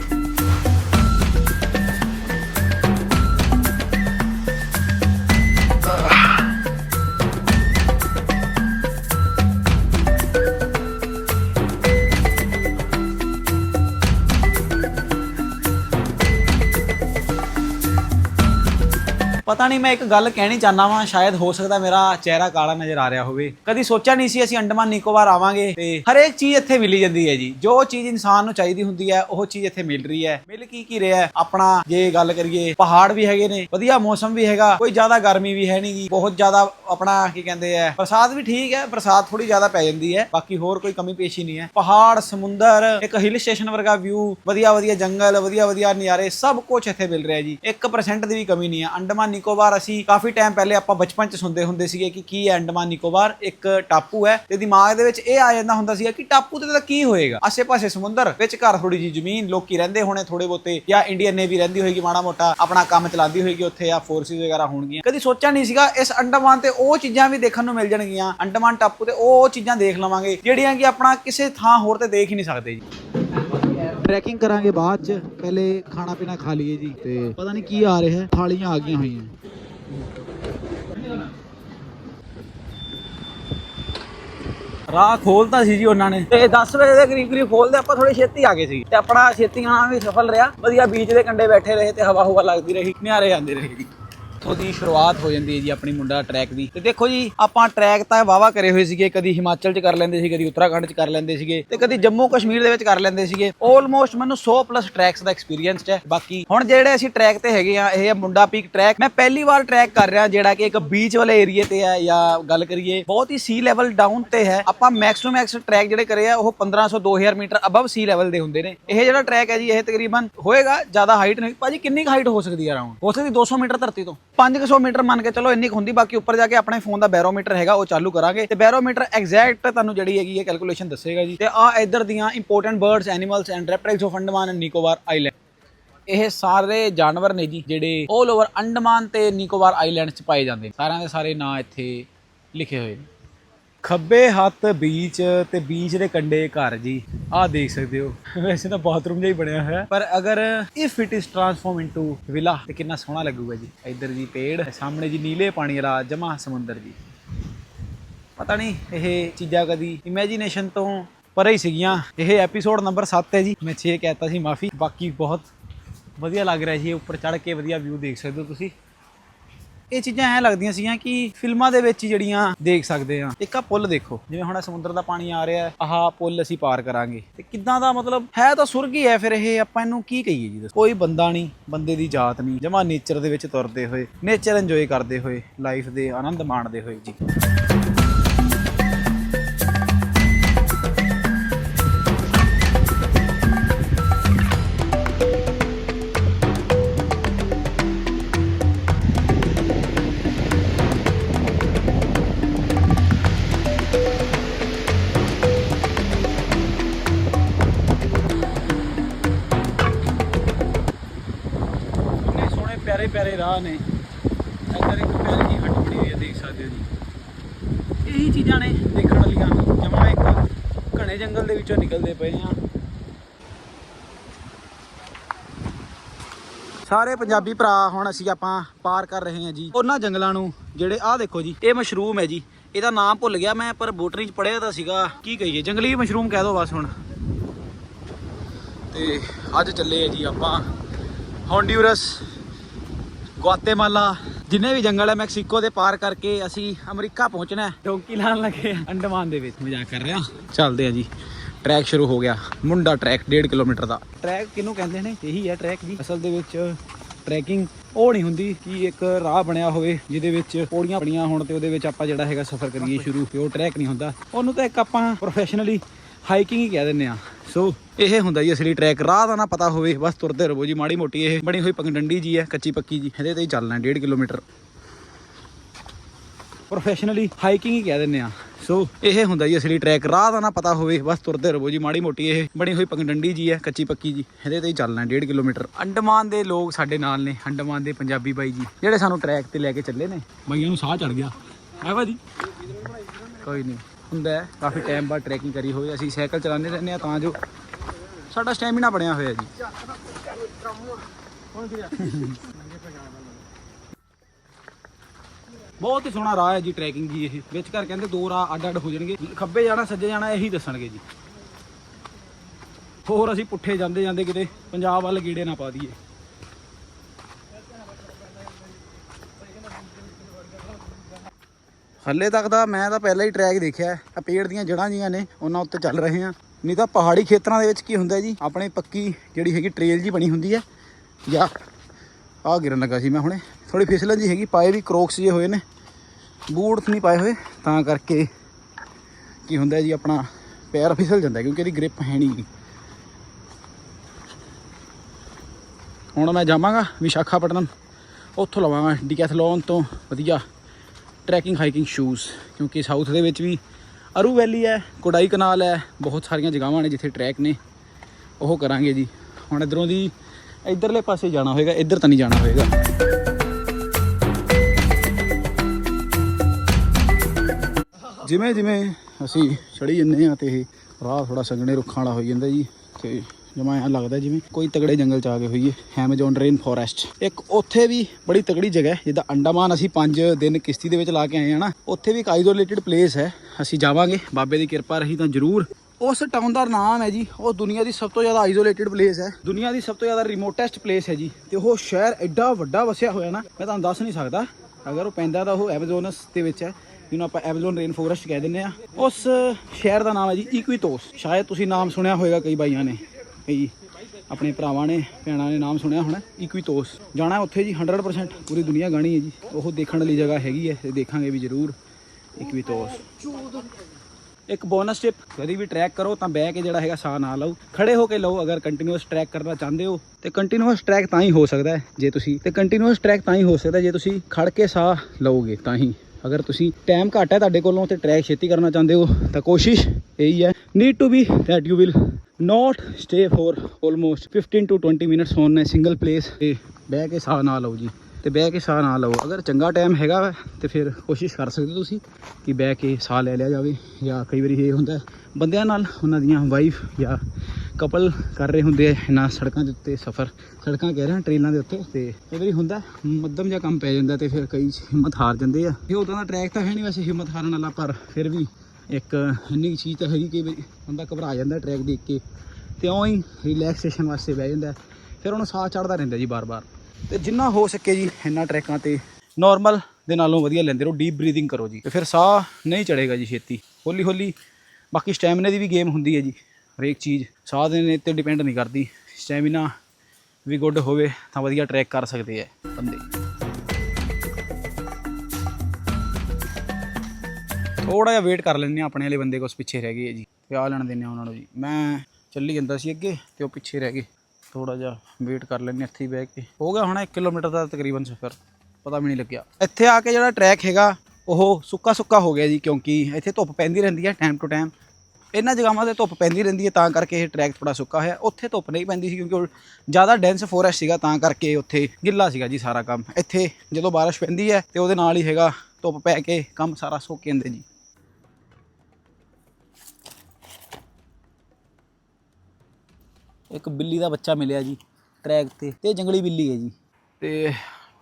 ਪਤਾ ਨਹੀਂ ਮੈਂ ਇੱਕ ਗੱਲ ਕਹਿਣੀ ਚਾਹਨਾ ਵਾਂ, ਸ਼ਾਇਦ ਹੋ ਸਕਦਾ ਮੇਰਾ ਚਿਹਰਾ ਕਾਲਾ ਨਜ਼ਰ ਆ ਰਿਹਾ ਹੋਵੇ। ਕਦੀ ਸੋਚਿਆ ਨਹੀਂ ਸੀ ਅਸੀਂ ਅੰਡਮਾਨ ਨਿਕੋਬਾਰ ਆਵਾਂਗੇ ਤੇ ਹਰੇਕ ਚੀਜ਼ ਇੱਥੇ ਮਿਲੀ ਜਾਂਦੀ ਹੈ ਜੀ। ਜੋ ਚੀਜ਼ ਇਨਸਾਨ ਨੂੰ ਚਾਹੀਦੀ ਹੁੰਦੀ ਹੈ, ਉਹ ਚੀਜ਼ ਇੱਥੇ ਮਿਲ ਰਹੀ ਹੈ। ਮਿਲ ਕੀ ਕੀ ਰਿਹਾ ਆਪਣਾ ਜੇ ਗੱਲ ਕਰੀਏ, ਪਹਾੜ ਵੀ ਹੈਗੇ ਨੇ, ਵਧੀਆ ਮੌਸਮ ਵੀ ਹੈਗਾ, ਕੋਈ ਜ਼ਿਆਦਾ ਗਰਮੀ ਵੀ ਹੈ ਨਹੀਂਗੀ ਬਹੁਤ ਜ਼ਿਆਦਾ ਆਪਣਾ ਕੀ ਕਹਿੰਦੇ ਆ, ਬਰਸਾਤ ਵੀ ਠੀਕ ਹੈ, ਬਰਸਾਤ ਥੋੜੀ ਜ਼ਿਆਦਾ ਪੈ ਜਾਂਦੀ ਹੈ, ਬਾਕੀ ਹੋਰ ਕੋਈ ਕਮੀ ਪੇਸ਼ੀ ਨਹੀਂ ਹੈ। ਪਹਾੜ, ਸਮੁੰਦਰ, ਇੱਕ ਹਿਲ ਸਟੇਸ਼ਨ ਵਰਗਾ ਵਿਊ ਵਧੀਆ ਵਧੀਆ ਜੰਗਲ ਵਧੀਆ ਵਧੀਆ ਨਜ਼ਾਰੇ ਸਭ ਕੁਝ ਇੱਥੇ ਮਿਲ ਰਿਹਾ ਜੀ। 1% ਦੀ ਵੀ ਕਮੀ ਨਹੀਂ ਹੈ। ਅੰਡਮਾਨ ਨਿਕੋਬਾਰ, ਅਸੀਂ ਕਾਫੀ ਟਾਈਮ ਪਹਿਲੇ ਆਪਾਂ ਬਚਪਨ ਚ ਸੁਣਦੇ ਹੁੰਦੇ ਸੀਗੇ ਕਿ ਕੀ ਹੈ ਅੰਡਮਾਨ ਨਿਕੋਬਾਰ, ਇੱਕ ਟਾਪੂ ਹੈ ਤੇ ਦਿਮਾਗ ਦੇ ਵਿੱਚ ਇਹ ਆ ਜਾਂਦਾ ਹੁੰਦਾ ਸੀਗਾ ਕਿ ਟਾਪੂ ਤੇ ਤਾਂ ਕੀ ਹੋਏਗਾ? ਆਸੇ-ਪਾਸੇ ਸਮੁੰਦਰ, ਵਿੱਚ ਘਰ ਥੋੜੀ ਜੀ ਜ਼ਮੀਨ, ਲੋਕੀ ਰਹਿੰਦੇ ਹੋਣੇ ਥੋੜੇ ਬਹੁਤੇ, ਜਾਂ ਇੰਡੀਅਨ ਨੇਵੀ ਰਹਿੰਦੀ ਹੋਏਗੀ, ਮਾੜਾ ਮੋਟਾ ਆਪਣਾ ਕੰਮ ਚਲਾਉਂਦੀ ਹੋਏਗੀ ਉੱਥੇ, ਜਾਂ ਫੋਰਸਿਸ ਵਗੈਰਾ ਹੋਣਗੀਆਂ। ਕਦੀ ਸੋਚਿਆ ਨਹੀਂ ਸੀਗਾ ਇਸ ਅੰਡਮਾਨ ਤੇ ਉਹ ਚੀਜ਼ਾਂ ਵੀ ਦੇਖਣ ਨੂੰ ਮਿਲ ਜਾਣਗੀਆਂ। ਅੰਡਮਾਨ ਟਾਪੂ ਤੇ ਉਹ ਚੀਜ਼ਾਂ ਦੇਖ ਲਵਾਂਗੇ, ਜਿਹੜੀਆਂ ਕਿ ਆਪਣਾ ਕਿਸੇ ਥਾਂ ਹੋਰ ਤੇ ਦੇਖ ਹੀ ਨਹੀਂ ਸਕਦੇ ਜੀ। ਟਰੈਕਿੰਗ ਕਰਾਂਗੇ ਬਾਅਦ ਚ। ਪਹਿਲੇ ਖਾਣਾ ਪੀਣਾ ਖਾ ਲਈਏ ਜੀ। ਤੇ ਪਤਾ ਨਹੀਂ ਕੀ ਆ ਰਿਹਾ ਹੈ ਥਾਲੀਆਂ ਆ ਗਈਆਂ ਹੋਈਆਂ। ਰਾਹ ਖੋਲਤਾ ਸੀ ਜੀ ਉਹਨਾਂ ਨੇ। ਤੇ 10 ਵਜੇ ਦੇ ਕਰੀਬ ਕਰੀਬ ਖੋਲਦੇ ਆਪਾਂ ਥੋੜੀ ਛੇਤੀ ਆ ਗਏ ਸੀ। ਤੇ ਆਪਣਾ ਛੇਤੀ ਆਣਾ ਵੀ ਸਫਲ ਰਿਹਾ। ਵਧੀਆ ਬੀਚ ਦੇ ਕੰਢੇ ਬੈਠੇ ਰਹੇ ਤੇ ਹਵਾ ਹੁਵਾ ਲੱਗਦੀ ਰਹੀ ਨਿਆਰੇ ਆਉਂਦੇ ਰਹੇ। ਜੀ ਉਹਦੀ ਸ਼ੁਰੂਆਤ ਹੋ ਜਾਂਦੀ ਹੈ ਜੀ ਆਪਣੀ ਮੁੰਡਾ ਟਰੈਕ ਦੀ। ਤੇ ਦੇਖੋ ਜੀ, ਆਪਾਂ ਟਰੈਕ ਤਾਂ ਵਾਵਾ ਕਰੇ ਹੋਏ ਸੀਗੇ, ਕਦੀ ਹਿਮਾਚਲ 'ਚ ਕਰ ਲੈਂਦੇ ਸੀ ਕਦੀ ਉੱਤਰਾਖੰਡ 'ਚ ਕਰ ਲੈਂਦੇ ਸੀਗੇ, ਤੇ ਕਦੀ ਜੰਮੂ ਕਸ਼ਮੀਰ ਦੇ ਵਿੱਚ ਕਰ ਲੈਂਦੇ ਸੀਗੇ। ਆਲਮੋਸਟ ਮੈਨੂੰ 100 ਪਲੱਸ ਟਰੈਕਸ ਦਾ ਐਕਸਪੀਰੀਅੰਸ ਹੈ। ਬਾਕੀ ਹੁਣ ਜਿਹੜੇ ਅਸੀਂ ਟਰੈਕ ਤੇ ਹੈਗੇ ਆ ਇਹ ਹੈ ਮੁੰਡਾ ਪੀਕ ਟਰੈਕ ਮੈਂ ਪਹਿਲੀ ਵਾਰ ਟਰੈਕ ਕਰ ਰਿਹਾ, ਜਿਹੜਾ ਕਿ ਇੱਕ ਬੀਚ ਵਾਲੇ ਏਰੀਏ ਤੇ ਹੈ ਜਾਂ ਗੱਲ ਕਰੀਏ, ਬਹੁਤ ਹੀ ਸੀ ਲੈਵਲ ਡਾਊਨ ਤੇ ਹੈ। ਆਪਾਂ ਮੈਕਸ ਟੂ ਮੈਕਸ ਟਰੈਕ ਜਿਹੜੇ ਕਰੇ ਆ, ਉਹ 1500 2000 ਮੀਟਰ ਅਬਵ ਸੀ ਲੈਵਲ ਦੇ ਹੁੰਦੇ ਨੇ। ਇਹ ਜਿਹੜਾ ਟਰੈਕ ਹੈ ਜੀ, ਇਹ ਤਕਰੀਬਨ ਹੋਏਗਾ ਜ਼ਿਆਦਾ ਹਾਈਟ ਨਹੀਂ। ਭਾਜੀ, ਕਿੰਨੀ ਹਾਈਟ ਹੋ ਸਕਦੀ ਹੈ ਅਰਾਊਂਡ ਹੋ ਸਕਦੀ 200 ਮੀਟਰ ਧਰਤੀ ਤੋਂ। 500 ਮੀਟਰ ਮੰਨ ਕੇ ਚਲੋ ਇੰਨੀ ਕੁ ਹੁੰਦੀ, ਬਾਕੀ ਉੱਪਰ ਜਾ ਕੇ ਆਪਣੇ ਫੋਨ ਦਾ ਬੈਰੋਮੀਟਰ ਹੈਗਾ, ਉਹ ਚਾਲੂ ਕਰਾਂਗੇ। ਤੇ ਬੈਰੋਮੀਟਰ ਐਗਜ਼ੈਕਟ ਤੁਹਾਨੂੰ ਜਿਹੜੀ ਹੈਗੀ ਹੈ ਕੈਲਕੂਲੇਸ਼ਨ ਦੱਸੇਗਾ ਜੀ। ਤੇ ਆ ਇੱਧਰ ਦੀਆਂ important birds animals and reptiles of Andaman and Nicobar island ਇਹ ਸਾਰੇ ਜਾਨਵਰ ਨੇ ਜੀ, ਜਿਹੜੇ 올 ਓਵਰ ਅੰਡਮਾਨ ਤੇ ਨਿਕੋਬਾਰ ਆਈਲੈਂਡਸ ਚ ਪਾਏ ਜਾਂਦੇ ਸਾਰਿਆਂ ਦੇ ਸਾਰੇ ਨਾਂ ਇੱਥੇ ਲਿਖੇ ਹੋਏ ਨੇ। ਖੱਬੇ ਹੱਥ ਬੀਚ ਤੇ ਬੀਚ ਦੇ ਕੰਢੇ ਘਰ ਜੀ। ਆਹ ਦੇਖ ਸਕਦੇ ਹੋ। ਵੈਸੇ ਤਾਂ ਬਾਥਰੂਮ ਜਿਹਾ ਹੀ ਬਣਿਆ ਹੋਇਆ। ਪਰ ਅਗਰ if it is transform into villa ਤੇ ਕਿੰਨਾ ਸੋਹਣਾ ਲੱਗੂਗਾ ਜੀ। ਇੱਧਰ ਜੀ ਪੇੜ, ਸਾਹਮਣੇ ਜੀ ਨੀਲੇ ਪਾਣੀ ਵਾਲਾ ਜਮਾ ਸਮੁੰਦਰ ਜੀ। ਪਤਾ ਨਹੀਂ ਇਹ ਚੀਜ਼ਾਂ ਕਦੀ ਇਮੇਜਿਨੇਸ਼ਨ ਤੋਂ ਪਰੇ ਹੀ ਸੀਗੀਆਂ। ਇਹ ਐਪੀਸੋਡ ਨੰਬਰ 7 ਹੈ ਜੀ। ਮੈਂ 6 ਕਹਿਤਾ ਸੀ, ਮਾਫੀ। ਬਾਕੀ ਬਹੁਤ ਵਧੀਆ ਲੱਗ ਰਿਹਾ ਜੀ। ਉੱਪਰ ਚੜ੍ਹ ਕੇ ਵਧੀਆ ਵਿਊ ਦੇਖ ਸਕਦੇ ਹੋ ਤੁਸੀਂ। ਇਹ ਚੀਜ਼ਾਂ ਐ ਲੱਗਦੀਆਂ ਸੀਗੀਆਂ ਕਿ ਫਿਲਮਾਂ ਦੇ ਵਿੱਚ ਜਿਹੜੀਆਂ ਦੇਖ ਸਕਦੇ ਆ ਇੱਕ ਆ ਪੁੱਲ ਦੇਖੋ, ਜਿਵੇਂ ਹੁਣ ਸਮੁੰਦਰ ਦਾ ਪਾਣੀ ਆ ਰਿਹਾ ਆਹ ਪੁੱਲ ਅਸੀਂ ਪਾਰ ਕਰਾਂਗੇ। ਤੇ ਕਿੱਦਾਂ ਦਾ ਮਤਲਬ ਹੈ ਤਾਂ ਸੁਰਗ ਹੀ ਹੈ ਫਿਰ ਇਹ, ਆਪਾਂ ਇਹਨੂੰ ਕੀ ਕਹੀਏ ਜੀ ਕੋਈ ਬੰਦਾ ਨਹੀਂ, ਬੰਦੇ ਦੀ ਜਾਤ ਨਹੀਂ, ਜਮਾ ਨੇਚਰ ਦੇ ਵਿੱਚ ਤੁਰਦੇ ਹੋਏ ਨੇਚਰ ਇੰਜੋਏ ਕਰਦੇ ਹੋਏ ਲਾਈਫ ਦੇ ਆਨੰਦ ਮਾਣਦੇ ਹੋਏ ਜੀ। ਪਿਆਰੇ ਪਿਆਰੇ ਰਾਹ ਨੇ। ਇੱਧਰ ਇੱਕ ਪਿਆਰੀ ਜਿਹੀ ਹੱਟ ਬਣੀ ਹੋਈ ਹੈ, ਦੇਖ ਸਕਦੇ ਹੋ ਜੀ। ਇਹੀ ਚੀਜ਼ਾਂ ਨੇ ਦੇਖਣ ਵਾਲੀਆਂ। ਜਮਾ ਇੱਕ ਘਣੇ ਜੰਗਲ ਦੇ ਵਿੱਚੋਂ ਨਿਕਲਦੇ ਪਏ ਆ। ਸਾਰੇ ਪੰਜਾਬੀ ਭਰਾ ਹੁਣ ਅਸੀਂ ਆਪਾਂ ਪਾਰ ਕਰ ਰਹੇ ਹਾਂ ਜੀ। ਉਹਨਾਂ ਜੰਗਲਾਂ ਨੂੰ ਜਿਹੜੇ ਆਹ ਦੇਖੋ ਜੀ, ਇਹ ਮਸ਼ਰੂਮ ਹੈ ਜੀ। ਇਹਦਾ ਨਾਮ ਭੁੱਲ ਗਿਆ ਮੈਂ, ਪਰ ਬੋਟਰੀ ਚ ਪੜਿਆ ਤਾਂ ਸੀਗਾ। ਕੀ ਕਹੀਏ, ਜੰਗਲੀ ਮਸ਼ਰੂਮ ਕਹਿ ਦੋ ਬਸ ਹੁਣ। ਤੇ ਅੱਜ ਚੱਲੇ ਆ ਜੀ ਆਪਾਂ ਹੌਂਡਿਊਰਸ ਗੁਆਤੇਮਾਲਾ ਜਿੰਨੇ ਵੀ ਜੰਗਲ ਹੈ ਮੈਕਸੀਕੋ ਦੇ ਪਾਰ ਕਰਕੇ ਅਸੀਂ ਅਮਰੀਕਾ ਪਹੁੰਚਣਾ ਹੈ। ਡੋਂਕੀ ਲਾਣ ਲੱਗੇ ਅੰਡਮਾਨ ਦੇ ਵਿੱਚ। ਮਜ਼ਾਕ ਕਰ ਰਿਹਾ? ਚੱਲਦੇ ਆ ਜੀ। ਟਰੈਕ ਸ਼ੁਰੂ ਹੋ ਗਿਆ। ਮੁੰਡਾ ਟਰੈਕ 1.5 ਕਿਲੋਮੀਟਰ ਦਾ। ਟਰੈਕ ਕਿਹਨੂੰ ਕਹਿੰਦੇ ਨੇ? ਇਹੀ ਹੈ ਟਰੈਕ ਜੀ। ਅਸਲ ਦੇ ਵਿੱਚ ਟਰੈਕਿੰਗ ਉਹ ਨਹੀਂ ਹੁੰਦੀ ਕਿ ਇੱਕ ਰਾਹ ਬਣਿਆ ਹੋਵੇ ਜਿਹਦੇ ਵਿੱਚ ਪੌੜੀਆਂ ਬਣੀਆਂ ਹੋਣ ਤੇ ਉਹਦੇ ਵਿੱਚ ਆਪਾਂ ਜਿਹੜਾ ਹੈਗਾ ਸਫ਼ਰ ਕਰੀਏ ਸ਼ੁਰੂ। ਤੇ ਉਹ ਟਰੈਕ ਨਹੀਂ ਹੁੰਦਾ। ਉਹਨੂੰ ਤਾਂ ਇੱਕ ਆਪਾਂ ਪ੍ਰੋਫੈਸ਼ਨਲੀ ਹਾਈਕਿੰਗ ਹੀ ਕਹਿ ਦਿੰਦੇ ਆ। ਸੋ ਇਹ ਹੁੰਦਾ ਜੀ ਅਸਲੀ ਟਰੈਕ ਰਾਹ ਦਾ ਨਾ ਪਤਾ ਹੋਵੇ, ਬਸ ਤੁਰਦੇ ਰਹੋ ਜੀ, ਮਾੜੀ ਮੋਟੀ ਇਹ। ਬਣੀ ਹੋਈ ਪਗਡੰਡੀ ਜੀ ਹੈ, ਕੱਚੀ ਪੱਕੀ ਜੀ, ਇਹਦੇ ਤੇ ਹੀ ਚੱਲਣਾ 1.5 ਕਿਲੋਮੀਟਰ। ਪ੍ਰੋਫੈਸ਼ਨਲੀ ਹਾਈਕਿੰਗ ਹੀ ਕਹਿ ਦਿੰਦੇ ਆ ਸੋ ਇਹ ਹੁੰਦਾ ਜੀ ਅਸਲੀ ਟਰੈਕ ਰਾਹ ਦਾ ਨਾ ਪਤਾ ਹੋਵੇ, ਬਸ ਤੁਰਦੇ ਰਹੋ ਜੀ, ਮਾੜੀ ਮੋਟੀ ਇਹ। ਬਣੀ ਹੋਈ ਪਗਡੰਡੀ ਜੀ ਹੈ, ਕੱਚੀ ਪੱਕੀ ਜੀ, ਇਹਦੇ ਤੇ ਹੀ ਚੱਲਣਾ 1.5 ਕਿਲੋਮੀਟਰ। ਅੰਡਮਾਨ ਦੇ ਲੋਕ ਸਾਡੇ ਨਾਲ ਨੇ, ਅੰਡਮਾਨ ਦੇ ਪੰਜਾਬੀ ਬਾਈ ਜੀ, ਜਿਹੜੇ ਸਾਨੂੰ ਟਰੈਕ ਤੇ ਲੈ ਕੇ ਚੱਲੇ ਨੇ। ਬਾਈਆਂ ਨੂੰ ਸਾਹ ਚੜ ਗਿਆ। ਹੈ ਭਾਜੀ? ਕੋਈ ਨਹੀਂ। ਹੁੰਦਾ ਹੈ। ਕਾਫੀ ਟਾਈਮ ਬਾਅਦ ਟਰੈਕਿੰਗ ਕਰੀ ਹੋਈ ਅਸੀਂ ਸਾਈਕਲ ਚਲਾਉਂਦੇ ਰਹਿੰਦੇ ਆ ਤਾਂ ਜੋ ਸਾਡਾ ਸਟੈਮਿਨਾ ਬਣਿਆ ਹੋਇਆ ਜੀ। ਬਹੁਤ ਹੀ ਸੋਹਣਾ ਰਾਹ ਹੈ ਜੀ ਟਰੈਕਿੰਗ ਜੀ ਇਹ। ਵਿੱਚ ਘਰ ਕਹਿੰਦੇ ਦੋ ਰਾਹ ਅੱਡ ਅੱਡ ਹੋ ਜਾਣਗੇ। ਖੱਬੇ ਜਾਣਾ, ਸੱਜੇ ਜਾਣਾ, ਇਹੀ ਦੱਸਣਗੇ ਜੀ। ਹੋਰ ਅਸੀਂ ਪੁੱਠੇ ਜਾਂਦੇ ਜਾਂਦੇ ਕਿਤੇ ਪੰਜਾਬ ਵੱਲ ਗੀੜੇ ਨਾ ਪਾ ਦਈਏ। ਹੱਲੇ ਤੱਕ ਤਾਂ ਮੈਂ ਤਾਂ ਪਹਿਲਾਂ ਹੀ ਟਰੈਕ ਦੇਖਿਆ ਆ ਪੇੜ ਦੀਆਂ ਜੜਾਂ ਜੀਆਂ ਨੇ, ਉਹਨਾਂ ਉੱਤੇ ਚੱਲ ਰਹੇ ਆ ਨਹੀਂ ਤਾਂ ਪਹਾੜੀ ਖੇਤਰਾਂ ਦੇ ਵਿੱਚ ਕੀ ਹੁੰਦਾ ਜੀ? ਆਪਣੇ ਪੱਕੀ ਜਿਹੜੀ ਹੈਗੀ ਟ੍ਰੇਲ ਜੀ ਬਣੀ ਹੁੰਦੀ ਹੈ। ਜਾਂ ਆ ਗਿਰਨ ਲੱਗਾ ਸੀ ਮੈਂ ਹੁਣੇ। ਥੋੜੀ ਫਿਸਲਣ ਜੀ ਹੈਗੀ, ਪਾਏ ਵੀ ਕਰੋਕਸ ਜੇ ਹੋਏ ਨੇ। ਬੂਟ ਨਹੀਂ ਪਾਏ ਹੋਏ, ਤਾਂ ਕਰਕੇ ਕੀ ਹੁੰਦਾ ਜੀ, ਆਪਣਾ ਪੈਰ ਫਿਸਲ ਜਾਂਦਾ ਕਿਉਂਕਿ ਇਹਦੀ ਗ੍ਰਿਪ ਹੈ ਨਹੀਂ। ਹੁਣ ਮੈਂ ਜਾਵਾਂਗਾ ਵਿਸ਼ਾਖਾਪਟਨਮ। ਉੱਥੋਂ ਲਵਾਂਗਾ ਡਿਕੈਥਲੋਨ ਤੋਂ, ਵਧੀਆ। ਟਰੈਕਿੰਗ ਹਾਈਕਿੰਗ ਸ਼ੂਜ਼ ਕਿਉਂਕਿ ਸਾਊਥ ਦੇ ਵਿੱਚ ਵੀ ਅਰੂ ਵੈਲੀ ਹੈ ਕੋਡਾਈ ਕਨਾਲ ਹੈ, ਬਹੁਤ ਸਾਰੀਆਂ ਜਗ੍ਹਾਵਾਂ ਨੇ ਜਿੱਥੇ ਟਰੈਕ ਨੇ। ਉਹ ਕਰਾਂਗੇ ਜੀ। ਹੁਣ ਇਧਰੋਂ ਦੀ ਇਧਰਲੇ ਪਾਸੇ ਜਾਣਾ ਹੋਏਗਾ, ਇੱਧਰ ਤਾਂ ਨਹੀਂ ਜਾਣਾ ਹੋਏਗਾ। ਜਿਵੇਂ ਜਿਵੇਂ ਅਸੀਂ ਚੜੀ ਜੰਨੇ ਆ ਤੇ ਇਹ ਰਾਹ ਥੋੜਾ ਸੰਘਣੇ ਰੁੱਖਾਂ ਵਾਲਾ ਹੋਈ ਜਾਂਦਾ ਜੀ, ਤੇ ਜਮਾ ਐਂ ਲੱਗਦਾ ਜਿਵੇਂ ਕੋਈ ਤਗੜੇ ਜੰਗਲ ਚ ਆ ਗਏ ਹੋਈਏ ਐਮਾਜ਼ਨ ਰੇਨ ਫੋਰੈਸਟ ਇੱਕ ਉੱਥੇ ਵੀ ਬੜੀ ਤਗੜੀ ਜਗ੍ਹਾ ਹੈ, ਜਿੱਦਾਂ ਅੰਡਾਮਾਨ ਅਸੀਂ 5 ਦਿਨ ਕਿਸ਼ਤੀ ਦੇ ਵਿੱਚ ਲਾ ਕੇ ਆਏ ਹਾਂ ਨਾ, ਉੱਥੇ ਵੀ ਇੱਕ ਆਈਸੋਲੇਟਡ ਪਲੇਸ ਹੈ, ਅਸੀਂ ਜਾਵਾਂਗੇ, ਬਾਬੇ ਦੀ ਕਿਰਪਾ ਰਹੀ ਤਾਂ ਜ਼ਰੂਰ। ਉਸ ਟਾਊਨ ਦਾ ਨਾਮ ਹੈ ਜੀ, ਉਹ ਦੁਨੀਆ ਦੀ ਸਭ ਤੋਂ ਜ਼ਿਆਦਾ ਆਈਸੋਲੇਟਿਡ ਪਲੇਸ ਹੈ, ਦੁਨੀਆ ਦੀ ਸਭ ਤੋਂ ਜ਼ਿਆਦਾ ਰਿਮੋਟੈਸਟ ਪਲੇਸ ਹੈ ਜੀ। ਤੇ ਉਹ ਸ਼ਹਿਰ ਐਡਾ ਵੱਡਾ ਵਸਿਆ ਹੋਇਆ ਨਾ, ਮੈਂ ਤੁਹਾਨੂੰ ਦੱਸ ਨਹੀਂ ਸਕਦਾ, ਅਗਰ ਉਹ ਪੈਂਦਾ ਤਾਂ ਉਹ ਐਮਾਜ਼ੋਨਸ ਦੇ ਵਿੱਚ ਹੈ, ਜਿਹਨੂੰ ਆਪਾਂ ਐਮਾਜ਼ਨ ਰੇਨ ਫੋਰੈਸਟ ਕਹਿ ਦਿੰਦੇ ਆ ਉਸ ਸ਼ਹਿਰ ਦਾ ਨਾਮ ਹੈ ਜੀ ਇਕੁਇਟੋਸ ਸ਼ਾਇਦ ਤੁਸੀਂ ਨਾਮ ਸੁਣਿਆ ਹੋਵੇਗਾ ਕਈ ਬਾਈਆਂ ਨੇ। ਕਈ ਆਪਣੇ ਭਰਾਵਾਂ ਨੇ, ਭੈਣਾਂ ਨੇ ਨਾਮ ਸੁਣਿਆ ਹੋਣਾ ਇਕੁਇਟੋਸ ਜਾਣਾ ਉੱਥੇ ਜੀ 100% ਪੂਰੀ ਦੁਨੀਆ ਗਾਣੀ ਹੈ ਜੀ। ਉਹ ਦੇਖਣ ਵਾਲੀ ਜਗ੍ਹਾ ਹੈਗੀ ਹੈ, ਤੇ ਦੇਖਾਂਗੇ ਵੀ ਜ਼ਰੂਰ ਇਕੁਇਟੋਸ ਇੱਕ ਬੋਨਸ ਟਿਪ ਕਦੀ ਵੀ ਟਰੈਕ ਕਰੋ, ਤਾਂ ਬਹਿ ਕੇ ਜਿਹੜਾ ਹੈਗਾ ਸਾਹ ਨਾ ਲਓ। ਖੜੇ ਹੋ ਕੇ ਲਓ, ਅਗਰ ਕੰਟੀਨਿਊਸ ਟਰੈਕ ਕਰਨਾ ਚਾਹੁੰਦੇ ਹੋ, ਤੇ ਕੰਟੀਨਿਊਸ ਟਰੈਕ ਤਾਂ ਹੀ ਹੋ ਸਕਦਾ ਜੇ ਤੁਸੀਂ, ਤੇ ਕੰਟੀਨਿਊਸ ਟਰੈਕ ਤਾਂ ਹੀ ਹੋ ਸਕਦਾ ਜੇ ਤੁਸੀਂ ਖੜ ਕੇ ਸਾਹ ਲਓਗੇ, ਤਾਂ ਹੀ। ਅਗਰ ਤੁਸੀਂ ਟਾਈਮ ਘੱਟ ਹੈ ਤੁਹਾਡੇ ਕੋਲੋਂ ਤੇ ਟਰੈਕ ਛੇਤੀ ਕਰਨਾ ਚਾਹੁੰਦੇ ਹੋ, ਤਾਂ ਕੋਸ਼ਿਸ਼ ਇਹੀ ਹੈ। Need to be that you will not stay for almost 15 to 20 minutes on a single place ਤੇ ਬਹਿ ਕੇ ਸਾਹ ਨਾ ਲਓ ਜੀ। ਤੇ ਬਹਿ ਕੇ ਸਾਹ ਨਾ ਲਓ। ਅਗਰ ਚੰਗਾ ਟਾਈਮ ਹੈਗਾ ਵਾ, ਤੇ ਫਿਰ ਕੋਸ਼ਿਸ਼ ਕਰ ਸਕਦੇ ਹੋ ਤੁਸੀਂ ਕਿ ਬਹਿ ਕੇ ਸਾਹ ਲੈ ਲਿਆ ਜਾਵੇ ਜਾਂ ਕਈ ਵਾਰੀ ਇਹ ਹੁੰਦਾ ਬੰਦਿਆਂ ਨਾਲ ਉਹਨਾਂ ਦੀਆਂ ਵਾਈਫ ਜਾਂ ਕਪਲ ਕਰ ਰਹੇ ਹੁੰਦੇ ਆ ਇਹਨਾਂ ਸੜਕਾਂ ਦੇ ਉੱਤੇ ਸਫ਼ਰ। ਸੜਕਾਂ ਕਹਿ ਰਿਹਾ ਟ੍ਰੇਨਾਂ ਦੇ ਉੱਤੇ। ਤੇ ਕਈ ਵਾਰੀ ਹੁੰਦਾ ਮੱਧਮ ਜਿਹਾ ਕੰਮ ਪੈ ਜਾਂਦਾ ਤੇ ਫਿਰ ਕਈ ਹਿੰਮਤ ਹਾਰ ਜਾਂਦੇ ਆ। ਇਹ ਉਦਾਂ ਦਾ ਟਰੈਕ ਤਾਂ ਹੈ ਨਹੀਂ ਵੈਸੇ ਹਿੰਮਤ ਹਾਰਨ ਵਾਲਾ, ਪਰ ਫਿਰ ਵੀ ਇੱਕ ਇੰਨੀ ਕੁ ਚੀਜ਼ ਤਾਂ ਹੈਗੀ ਕਿ ਵੀ ਬੰਦਾ ਘਬਰਾ ਜਾਂਦਾ ਟਰੈਕ ਦੇਖ ਕੇ। ਤੇ ਉਂ ਹੀ ਰਿਲੈਕਸੇਸ਼ਨ ਵਾਸਤੇ ਬਹਿ ਜਾਂਦਾ। ਫਿਰ ਉਹਨੂੰ ਸਾਹ ਚੜਦਾ ਰਹਿੰਦਾ ਜੀ ਬਾਰ-ਬਾਰ। ਤੇ ਜਿੰਨਾ ਹੋ ਸਕੇ ਜੀ ਇਹਨਾਂ ਟਰੈਕਾਂ ਤੇ ਨਾਰਮਲ ਦੇ ਨਾਲੋਂ ਵਧੀਆ ਲੈਂਦੇ ਰਹੋ ਡੀਪ ਬਰੀਥਿੰਗ ਕਰੋ ਜੀ। ਤੇ ਫਿਰ ਸਾਹ ਨਹੀਂ ਚੜੇਗਾ ਜੀ ਛੇਤੀ। ਹੌਲੀ ਹੌਲੀ ਬਾਕੀ ਸਟੈਮਿਨਾ ਦੀ ਵੀ ਗੇਮ ਹੁੰਦੀ ਹੈ ਜੀ। ਹਰੇਕ ਚੀਜ਼ ਸਾਹ ਦੇ ਤੇ ਡਿਪੈਂਡ ਨਹੀਂ ਕਰਦੀ। ਸਟੈਮਿਨਾ ਵੀ ਗੁੱਡ ਹੋਵੇ ਤਾਂ ਵਧੀਆ ਟਰੈਕ ਕਰ ਸਕਦੇ ਆ ਬੰਦੇ। ਥੋੜਾ ਜਿਹਾ ਵੇਟ ਕਰ ਲੈਂਦੇ ਆ ਆਪਣੇ ਵਾਲੇ ਬੰਦੇ ਕੋਸ ਪਿੱਛੇ ਰਹਿ ਗਏ ਜੀ। ਤੇ ਆ ਲੈਣ ਦਿੰਦੇ ਆ ਉਹਨਾਂ ਨੂੰ ਜੀ। ਮੈਂ ਚੱਲੀ ਜਾਂਦਾ ਸੀ ਅੱਗੇ ਤੇ ਉਹ ਪਿੱਛੇ ਰਹਿ ਗਏ। ਥੋੜਾ ਜਿਹਾ ਵੇਟ ਕਰ ਲੈਂਦੇ ਹਾਂ ਇੱਥੇ ਹੀ ਬਹਿ ਕੇ। ਹੋ ਗਿਆ ਹੁਣ 1 ਕਿਲੋਮੀਟਰ ਦਾ ਤਕਰੀਬਨ ਸਫ਼ਰ। ਪਤਾ ਵੀ ਨਹੀਂ ਲੱਗਿਆ। ਇੱਥੇ ਆ ਕੇ ਜਿਹੜਾ ਟਰੈਕ ਹੈਗਾ, ਉਹ ਸੁੱਕਾ ਸੁੱਕਾ ਹੋ ਗਿਆ ਜੀ ਕਿਉਂਕਿ ਇੱਥੇ ਧੁੱਪ ਪੈਂਦੀ ਰਹਿੰਦੀ ਹੈ ਟਾਈਮ ਟੂ ਟਾਈਮ ਇਹਨਾਂ ਜਗ੍ਹਾਵਾਂ ਤੇ ਧੁੱਪ ਪੈਂਦੀ ਰਹਿੰਦੀ ਹੈ, ਤਾਂ ਕਰਕੇ ਇਹ ਟਰੈਕ ਥੋੜਾ ਸੁੱਕਾ ਹੋਇਆ। ਉੱਥੇ ਧੁੱਪ ਨਹੀਂ ਪੈਂਦੀ ਸੀ ਕਿਉਂਕਿ ਉਹ ਜ਼ਿਆਦਾ ਡੈਂਸ ਫੋਰੈਸਟ ਸੀਗਾ, ਤਾਂ ਕਰਕੇ ਉੱਥੇ ਗਿੱਲਾ ਸੀਗਾ ਜੀ ਸਾਰਾ ਕੰਮ। ਇੱਥੇ ਜਦੋਂ ਬਾਰਿਸ਼ ਪੈਂਦੀ ਹੈ ਤੇ ਉਹਦੇ ਨਾਲ ਹੀ ਹੈਗਾ ਧੁੱਪ ਪੈ ਕੇ ਕੰਮ ਸਾਰਾ ਸੁੱਕ ਜਾਂਦੇ ਜੀ। ਇੱਕ ਬਿੱਲੀ ਦਾ ਬੱਚਾ ਮਿਲਿਆ ਜੀ ਟਰੈਕ ਤੇ ਤੇ ਜੰਗਲੀ ਬਿੱਲੀ ਹੈ ਜੀ। ਤੇ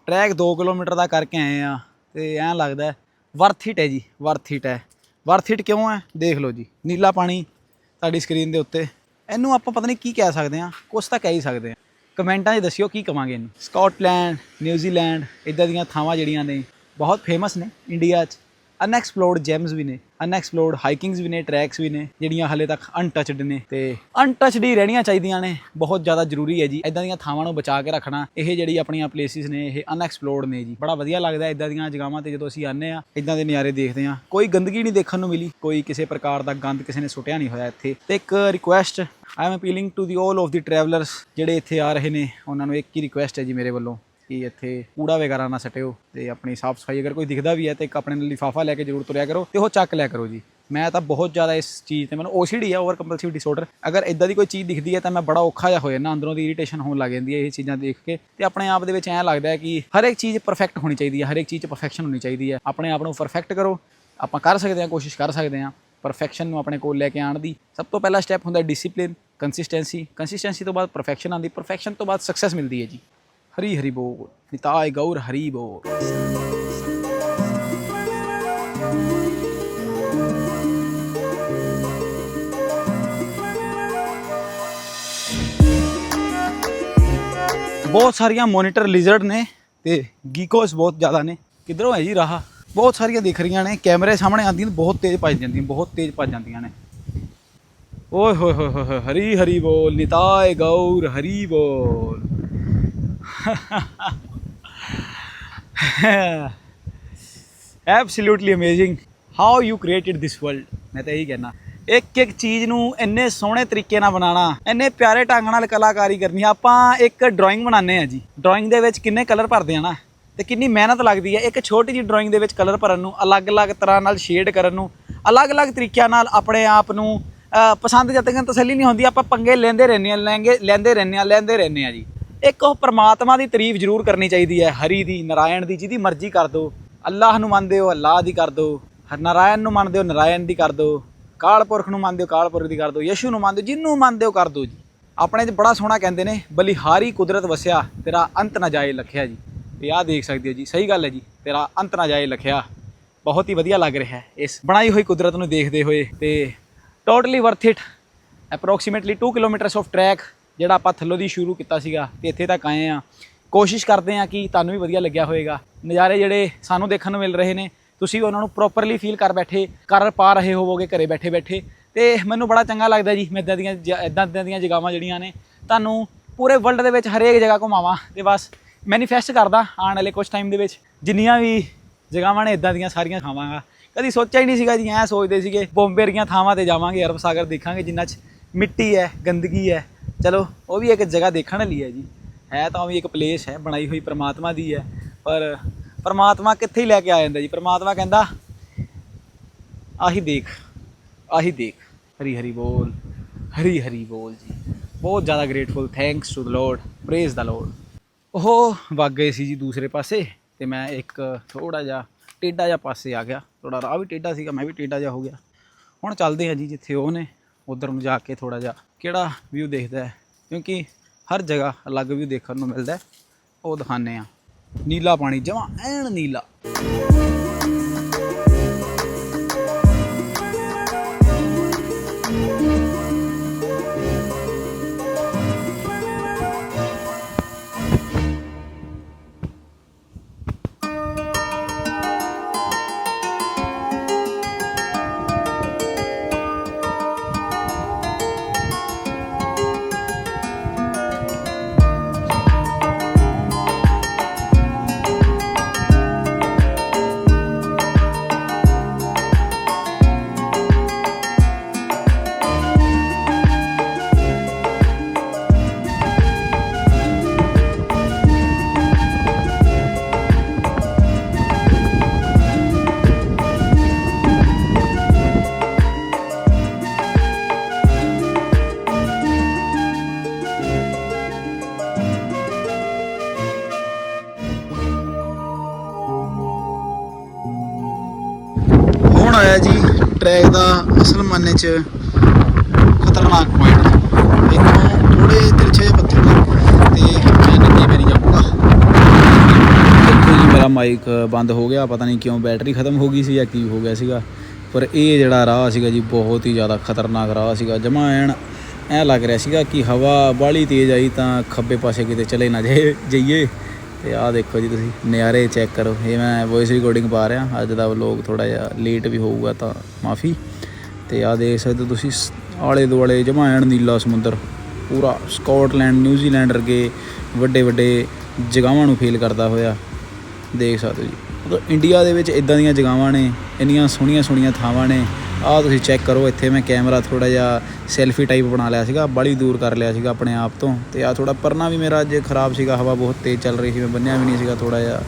ਟਰੈਕ 2 ਕਿਲੋਮੀਟਰ ਦਾ ਕਰਕੇ ਆਏ ਆ ਤੇ ਐਂ ਲੱਗਦਾ ਵਰਥ ਇਟ ਹੈ ਜੀ ਵਰਥ ਇਟ ਹੈ। ਵਰਥ ਇਟ ਕਿਉਂ ਹੈ? ਦੇਖ ਲਓ ਜੀ, ਨੀਲਾ ਪਾਣੀ ਤੁਹਾਡੀ ਸਕਰੀਨ ਦੇ ਉੱਤੇ। ਇਹਨੂੰ ਆਪਾਂ ਪਤਾ ਨਹੀਂ ਕੀ ਕਹਿ ਸਕਦੇ ਆ ਕੁਛ ਤਾਂ ਕਹਿ ਹੀ ਸਕਦੇ ਆ ਕਮੈਂਟਾਂ 'ਚ ਦੱਸਿਓ ਕੀ ਕਵਾਂਗੇ ਇਹਨੂੰ। ਸਕਾਟਲੈਂਡ ਨਿਊਜ਼ੀਲੈਂਡ ਇਦਾਂ ਦੀਆਂ ਥਾਵਾਂ ਜਿਹੜੀਆਂ ਨੇ, ਬਹੁਤ ਫੇਮਸ ਨੇ ਇੰਡੀਆ 'ਚ। ਅਨਐਕਸਪਲੋਰਡ ਜੈਮਸ ਵੀ ਨੇ। ਅਨਐਕਸਪਲੋਰਡ ਹਾਈਕਿੰਗਸ ਵੀ ਨੇ ਟਰੈਕਸ ਵੀ ਨੇ, ਜਿਹੜੀਆਂ ਹਲੇ ਤੱਕ ਅਨਟੱਚਡ ਨੇ ਤੇ ਅਨਟੱਚਡ ਹੀ ਰਹਿਣੀਆਂ ਚਾਹੀਦੀਆਂ ਨੇ। ਬਹੁਤ ਜ਼ਿਆਦਾ ਜ਼ਰੂਰੀ ਹੈ ਜੀ। ਇਦਾਂ ਦੀਆਂ ਥਾਵਾਂ ਨੂੰ ਬਚਾ ਕੇ ਰੱਖਣਾ, ਇਹ ਜਿਹੜੀ ਆਪਣੀਆਂ ਪਲੇਸਿਸ ਨੇ, ਇਹ ਅਨਐਕਸਪਲੋਰਡ ਨੇ ਜੀ। ਬੜਾ ਵਧੀਆ ਲੱਗਦਾ ਇਦਾਂ ਦੀਆਂ ਜਗ੍ਹਾਵਾਂ ਤੇ ਜਦੋਂ ਅਸੀਂ ਆਨੇ ਆ ਇਦਾਂ ਦੇ ਨਜ਼ਾਰੇ ਦੇਖਦੇ ਆ ਕੋਈ ਗੰਦਗੀ ਨਹੀਂ ਦੇਖਣ ਨੂੰ ਮਿਲੀ, ਕੋਈ ਕਿਸੇ ਪ੍ਰਕਾਰ ਦਾ ਗੰਦ ਕਿਸੇ ਨੇ ਸੁੱਟਿਆ ਨਹੀਂ ਹੋਇਆ ਇੱਥੇ। ਤੇ ਇੱਕ request I am appealing to the 올 of the travellers ਜਿਹੜੇ ਇੱਥੇ ਆ ਰਹੇ ਨੇ, ਉਹਨਾਂ ਨੂੰ ਇੱਕ ਹੀ ਰਿਕੁਐਸਟ ਹੈ ਜੀ ਮੇਰੇ ਵੱਲੋਂ। ਕਿ ਇੱਥੇ ਕੂੜਾ ਵਗੈਰਾ ਨਾ ਸਟਿਓ ਤੇ ਆਪਣੀ ਸਾਫ਼ ਸਫ਼ਾਈ ਅਗਰ ਕੋਈ ਦਿਖਦਾ ਵੀ ਹੈ ਤੇ ਇੱਕ ਆਪਣੇ ਨਾਲ ਲਿਫਾਫਾ ਲੈ ਕੇ ਜ਼ਰੂਰ ਤੁਰਿਆ ਕਰੋ ਤੇ ਉਹ ਚੱਕ ਲਿਆ ਕਰੋ ਜੀ। ਮੈਂ ਤਾਂ ਬਹੁਤ ਜ਼ਿਆਦਾ ਇਸ ਚੀਜ਼ ਤੇ ਮੈਨੂੰ OCD ਹੈ ਓਵਰ ਕੰਪਲਸਿਵ ਡਿਸਆਰਡਰ ਅਗਰ ਇਦਾਂ ਦੀ ਕੋਈ ਚੀਜ਼ ਦਿਖਦੀ ਹੈ ਤਾਂ ਮੈਂ ਬੜਾ ਔਖਾ ਜਿਹਾ ਹੋ ਜਾਂਦਾ, ਅੰਦਰੋਂ ਦੀ ਇਰੀਟੇਸ਼ਨ ਹੋਣ ਲੱਗ ਜਾਂਦੀ ਹੈ ਇਹ ਚੀਜ਼ਾਂ ਦੇਖ ਕੇ। ਤੇ ਆਪਣੇ ਆਪ ਦੇ ਵਿੱਚ ਐਂ ਲੱਗਦਾ ਹੈ ਕਿ ਹਰ ਇੱਕ ਚੀਜ਼ ਪਰਫੈਕਟ ਹੋਣੀ ਚਾਹੀਦੀ ਹੈ, ਹਰ ਇੱਕ ਚੀਜ਼ 'ਚ ਪਰਫੈਕਸ਼ਨ ਹੋਣੀ ਚਾਹੀਦੀ ਹੈ। ਆਪਣੇ ਆਪ ਨੂੰ ਪਰਫੈਕਟ ਕਰੋ, ਆਪਾਂ ਕਰ ਸਕਦੇ ਹਾਂ, ਕੋਸ਼ਿਸ਼ ਕਰ ਸਕਦੇ ਹਾਂ ਪਰਫੈਕਸ਼ਨ ਨੂੰ ਆਪਣੇ ਕੋਲ ਲੈ ਕੇ ਆਉਣ ਦੀ। ਸਭ ਤੋਂ ਪਹਿਲਾ ਸਟੈਪ ਹੁੰਦਾ ਡਿਸਪਲਿਨ ਕੰਸਿਸਟੈਂਸੀ ਕੰਸਿਸਟੈਂਸੀ ਤੋਂ ਬਾਅਦ ਪਰਫੈਕਸ਼ਨ ਆਉਂਦੀ ਪਰਫੈਕਸ਼ਨ ਤੋਂ ਬਾਅਦ ਸਕਸੈਸ ਮਿਲਦੀ ਹੈ ਜੀ। ਹਰੀ ਹਰੀ ਬੋਲ ਨਿਤਾਏ ਗੌਰ ਹਰੀ ਬੋਲ ਬਹੁਤ ਸਾਰੀਆਂ ਮੋਨੀਟਰ ਲਿਜ਼ਰਡ ਨੇ ਤੇ ਗੀਕੋਸ ਬਹੁਤ ਜ਼ਿਆਦਾ ਨੇ ਕਿੱਧਰੋਂ ਹੈ ਜੀ ਰਾਹ ਬਹੁਤ ਸਾਰੀਆਂ ਦਿਖ ਰਹੀਆਂ ਨੇ ਕੈਮਰੇ ਸਾਹਮਣੇ ਆਉਂਦੀਆਂ ਨੇ ਬਹੁਤ ਤੇਜ਼ ਭੱਜ ਜਾਂਦੀਆਂ ਬਹੁਤ ਤੇਜ਼ ਭੱਜ ਜਾਂਦੀਆਂ ਨੇ ਓਏ ਹੋਏ ਹੋਏ ਹੋਏ ਹੋਏ, ਹਰੀ ਹਰੀ ਬੋਲ ਨਿਤਾਏ ਗੌਰ ਹਰੀ ਬੋਲ absolutely amazing how you created this world ਮੈਂ ਤਾਂ ਇਹੀ ਕਹਿਣਾ। ਇੱਕ ਇੱਕ ਚੀਜ਼ ਨੂੰ ਇੰਨੇ ਸੋਹਣੇ ਤਰੀਕੇ ਨਾਲ ਬਣਾਉਣਾ, ਇੰਨੇ ਪਿਆਰੇ ਢੰਗ ਨਾਲ ਕਲਾਕਾਰੀ ਕਰਨੀ, ਆਪਾਂ ਇੱਕ ਡਰਾਇੰਗ ਬਣਾਉਂਦੇ ਆ ਜੀ। ਡਰਾਇੰਗ ਦੇ ਵਿੱਚ ਕਿੰਨੇ ਕਲਰ ਭਰਦੇ ਆ ਨਾ, ਤੇ ਕਿੰਨੀ ਮਿਹਨਤ ਲੱਗਦੀ ਹੈ। ਇੱਕ ਛੋਟੀ ਜਿਹੀ ਡਰਾਇੰਗ ਦੇ ਵਿੱਚ ਕਲਰ ਭਰਨ ਨੂੰ, ਅਲੱਗ-ਅਲੱਗ ਤਰ੍ਹਾਂ ਨਾਲ ਸ਼ੇਡ ਕਰਨ ਨੂੰ, ਅਲੱਗ-ਅਲੱਗ ਤਰੀਕਿਆਂ ਨਾਲ ਆਪਣੇ ਆਪ ਨੂੰ ਪਸੰਦ ਜਦ ਤੱਕ ਤਸੱਲੀ ਨਹੀਂ ਹੁੰਦੀ, ਆਪਾਂ ਪੰਗੇ ਲੈਂਦੇ ਰਹਿੰਦੇ ਆ ਲੈਂਗੇ, ਲੈਂਦੇ ਰਹਿੰਦੇ ਆ ਲੈਂਦੇ ਰਹਿੰਦੇ ਆ ਜੀ। ਇੱਕ ਉਹ ਪ੍ਰਮਾਤਮਾ ਦੀ ਤਾਰੀਫ ਜ਼ਰੂਰ ਕਰਨੀ ਚਾਹੀਦੀ ਹੈ, ਹਰੀ ਦੀ, ਨਾਰਾਇਣ ਦੀ, ਜਿਹਦੀ ਮਰਜ਼ੀ ਕਰ ਦਿਓ। ਅੱਲਾਹ ਨੂੰ ਮੰਨਦੇ ਹੋ, ਅੱਲਾਹ ਦੀ ਕਰ ਦਿਓ। ਨਾਰਾਇਣ ਨੂੰ ਮੰਨਦੇ ਹੋ, ਨਾਰਾਇਣ ਦੀ ਕਰ ਦਿਓ। ਕਾਲ ਪੁਰਖ ਨੂੰ ਮੰਨਦੇ ਹੋ, ਕਾਲ ਪੁਰਖ ਦੀ ਕਰ ਦਿਓ। ਯਸ਼ੂ ਨੂੰ ਮੰਨਦੇ ਹੋ, ਜਿਹਨੂੰ ਮੰਨਦੇ ਹੋ, ਕਰ ਦਿਓ ਜੀ। ਆਪਣੇ 'ਚ ਬੜਾ ਸੋਹਣਾ ਕਹਿੰਦੇ ਨੇ ਬਲਿਹਾਰੀ ਕੁਦਰਤ ਵਸਿਆ, ਤੇਰਾ ਅੰਤ ਨਾ ਜਾਏ ਲਖਿਆ ਜੀ। ਤੇ ਆਹ ਦੇਖ ਸਕਦੇ ਹੋ ਜੀ, ਸਹੀ ਗੱਲ ਹੈ ਜੀ, ਤੇਰਾ ਅੰਤ ਨਾ ਜਾਏ ਲਖਿਆ। ਬਹੁਤ ਹੀ ਵਧੀਆ ਲੱਗ ਰਿਹਾ ਹੈ ਇਸ ਬਣਾਈ ਹੋਈ ਕੁਦਰਤ ਨੂੰ ਦੇਖਦੇ ਹੋਏ ਤੇ totally worth it approximately 2 kilometres of track ਜਿਹੜਾ ਆਪਾਂ ਥੱਲੋਂ ਦੀ ਸ਼ੁਰੂ ਕੀਤਾ ਸੀਗਾ ਤੇ ਇੱਥੇ ਤੱਕ ਆਏ ਆ ਕੋਸ਼ਿਸ਼ ਕਰਦੇ ਆ ਕਿ ਤੁਹਾਨੂੰ ਵੀ ਵਧੀਆ ਲੱਗਿਆ ਹੋਵੇਗਾ। ਨਜ਼ਾਰੇ ਜਿਹੜੇ ਸਾਨੂੰ ਦੇਖਣ ਨੂੰ ਮਿਲ ਰਹੇ ਨੇ, ਤੁਸੀਂ ਉਹਨਾਂ ਨੂੰ ਪ੍ਰੋਪਰਲੀ ਫੀਲ ਕਰ ਬੈਠੇ, ਕਰ ਪਾ ਰਹੇ ਹੋਵੋਗੇ ਘਰੇ ਬੈਠੇ ਬੈਠੇ। ਤੇ ਮੈਨੂੰ ਬੜਾ ਚੰਗਾ ਲੱਗਦਾ ਜੀ, ਮੈਂ ਇਦਾਂ ਦੀਆਂ ਇਦਾਂ ਦੀਆਂ ਜਗ੍ਹਾਵਾਂ ਜਿਹੜੀਆਂ ਨੇ, ਤੁਹਾਨੂੰ ਪੂਰੇ ਵਰਲਡ ਦੇ ਵਿੱਚ ਹਰੇਕ ਜਗ੍ਹਾ ਘੁਮਾਵਾਂ। ਤੇ ਬਸ ਮੈਨੀਫੈਸਟ ਕਰਦਾ ਆਉਣ ਵਾਲੇ ਕੁਝ ਟਾਈਮ ਦੇ ਵਿੱਚ, ਜਿੰਨੀਆਂ ਵੀ ਜਗ੍ਹਾਵਾਂ ਨੇ, ਇਦਾਂ ਦੀਆਂ ਸਾਰੀਆਂ ਖਾਵਾਂਗਾ। ਕਦੀ ਸੋਚਿਆ ਹੀ ਨਹੀਂ ਸੀਗਾ ਜੀ, ਐਂ ਸੋਚਦੇ ਸੀਗੇ, ਬੰਬੇ ਵਰਗੀਆਂ ਥਾਵਾਂ ਤੇ ਜਾਵਾਂਗੇ, ਅਰਬ ਸਾਗਰ ਦੇਖਾਂਗੇ, ਜਿੰਨਾ ਚ ਮਿੱਟੀ ਹੈ, ਗੰਦਗੀ ਹੈ ਚਲੋ, ਉਹ ਵੀ ਇੱਕ ਜਗ੍ਹਾ ਦੇਖਣ ਲਈ ਹੈ ਜੀ। ਹੈ ਤਾਂ ਉਹ ਵੀ ਇੱਕ ਪਲੇਸ ਹੈ, ਬਣਾਈ ਹੋਈ ਪ੍ਰਮਾਤਮਾ ਦੀ ਹੈ। ਪਰ ਪ੍ਰਮਾਤਮਾ ਕਿੱਥੇ ਹੀ ਲੈ ਕੇ ਆ ਜਾਂਦਾ ਜੀ? ਪ੍ਰਮਾਤਮਾ ਕਹਿੰਦਾ, ਆਹੀ ਦੇਖ ਆਹੀ ਦੇਖ। ਹਰੀ ਹਰੀ ਬੋਲ, ਹਰੀ ਹਰੀ ਬੋਲ ਜੀ। ਬਹੁਤ ਜ਼ਿਆਦਾ grateful thanks to the lord praise the lord ਉਹ ਵਗ ਗਏ ਸੀ ਜੀ ਦੂਸਰੇ ਪਾਸੇ ਤੇ ਮੈਂ ਇੱਕ ਥੋੜਾ ਜਿਹਾ ਟੇਢਾ ਜਿਹਾ ਪਾਸੇ ਆ ਗਿਆ। ਥੋੜਾ ਰਾਹ ਵੀ ਟੇਢਾ ਸੀਗਾ, ਮੈਂ ਵੀ ਟੇਢਾ ਜਿਹਾ ਹੋ ਗਿਆ। ਹੁਣ ਚੱਲਦੇ ਹਾਂ ਜੀ ਜਿੱਥੇ ਉਹ ਨੇ। ਉਧਰ ਨੂੰ ਜਾ ਕੇ ਥੋੜਾ ਜਿਹਾ ਕਿਹੜਾ ਵਿਊ ਦੇਖਦਾ ਹੈ, ਕਿਉਂਕਿ ਹਰ ਜਗ੍ਹਾ ਅਲੱਗ ਵਿਊ ਦੇਖਣ ਨੂੰ ਮਿਲਦਾ ਉਹ ਦਿਖਾਣੇ ਆ ਨੀਲਾ ਪਾਣੀ, ਜਮਾ ਐਨ ਨੀਲਾ। ਅਸਲ ਚ ਖਤਰਨਾਕ ਪੁਆਇੰਟ ਇੱਥੋਂ ਥੋੜੇ ਤਿਰਛੇ ਜਿਹੇ ਤੇ ਮੈਂ ਨੰਗੀ ਪੈਰੀ ਜਾਊਂਗਾ ਦੇਖੋ ਜੀ, ਮੇਰਾ ਮਾਈਕ ਬੰਦ ਹੋ ਗਿਆ, ਪਤਾ ਨਹੀਂ ਕਿਉਂ ਬੈਟਰੀ ਖਤਮ ਹੋ ਗਈ ਸੀ ਜਾਂ ਕੀ ਹੋ ਗਿਆ ਸੀਗਾ। ਪਰ ਇਹ ਜਿਹੜਾ ਰਾਹ ਸੀਗਾ ਜੀ, ਬਹੁਤ ਹੀ ਜ਼ਿਆਦਾ ਖਤਰਨਾਕ ਰਾਹ ਸੀਗਾ। ਜਮਾ ਐਨ ਐ ਲੱਗ ਰਿਹਾ ਸੀਗਾ ਕਿ ਹਵਾ ਬਾਹਲੀ ਤੇਜ਼ ਆਈ ਤਾਂ ਖੱਬੇ ਪਾਸੇ ਕਿਤੇ ਚਲੇ ਨਾ ਜਾਏ, ਜਾਈਏ। ਤੇ ਆਹ ਦੇਖੋ ਜੀ ਤੁਸੀਂ, ਨਜ਼ਾਰੇ ਚੈੱਕ ਕਰੋ। ਇਹ ਮੈਂ ਵੌਇਸ ਰਿਕਾਰਡਿੰਗ ਪਾ ਰਿਹਾ। ਅੱਜ ਦਾ ਵਲੋਗ ਥੋੜਾ ਜਿਹਾ ਲੇਟ ਵੀ ਹੋਊਗਾ ਤਾਂ ਮਾਫੀ। ਤੇ ਆਹ ਦੇਖ ਸਕਦੇ ਹੋ ਤੁਸੀਂ ਸ- ਆਲੇ ਦੁਆਲੇ ਜਮਾਂ ਐਨ ਨੀਲਾ ਸਮੁੰਦਰ, ਪੂਰਾ ਸਕਾਟਲੈਂਡ, ਨਿਊਜ਼ੀਲੈਂਡ ਵਰਗੇ ਵੱਡੇ ਵੱਡੇ ਜਗ੍ਹਾਵਾਂ ਨੂੰ ਫੀਲ ਕਰਦਾ ਹੋਇਆ। ਦੇਖ ਸਕਦੇ ਹੋ ਜੀ। ਮਤਲਬ ਇੰਡੀਆ ਦੇ ਵਿੱਚ ਇਦਾਂ ਦੀਆਂ ਜਗ੍ਹਾਵਾਂ ਨੇ, ਇੰਨੀਆਂ ਸੋਹਣੀਆਂ ਸੋਹਣੀਆਂ ਥਾਵਾਂ ਨੇ। ਆਹ ਤੁਸੀਂ ਚੈੱਕ ਕਰੋ, ਇੱਥੇ ਮੈਂ ਕੈਮਰਾ ਥੋੜਾ ਜਿਹਾ ਸੈਲਫੀ ਟਾਈਪ ਬਣਾ ਲਿਆ ਸੀਗਾ ਬੜੀ ਦੂਰ ਕਰ ਲਿਆ ਸੀਗਾ ਆਪਣੇ ਆਪ ਤੋਂ। ਤੇ ਆ ਥੋੜਾ ਪਰਨਾ ਵੀ ਮੇਰਾ ਅੱਜ ਖਰਾਬ ਸੀਗਾ, ਹਵਾ ਬਹੁਤ ਤੇਜ਼ ਚੱਲ ਰਹੀ ਸੀ, ਮੈਂ ਬੰਨਿਆ ਵੀ ਨਹੀਂ ਸੀਗਾ ਥੋੜਾ ਜਿਹਾ।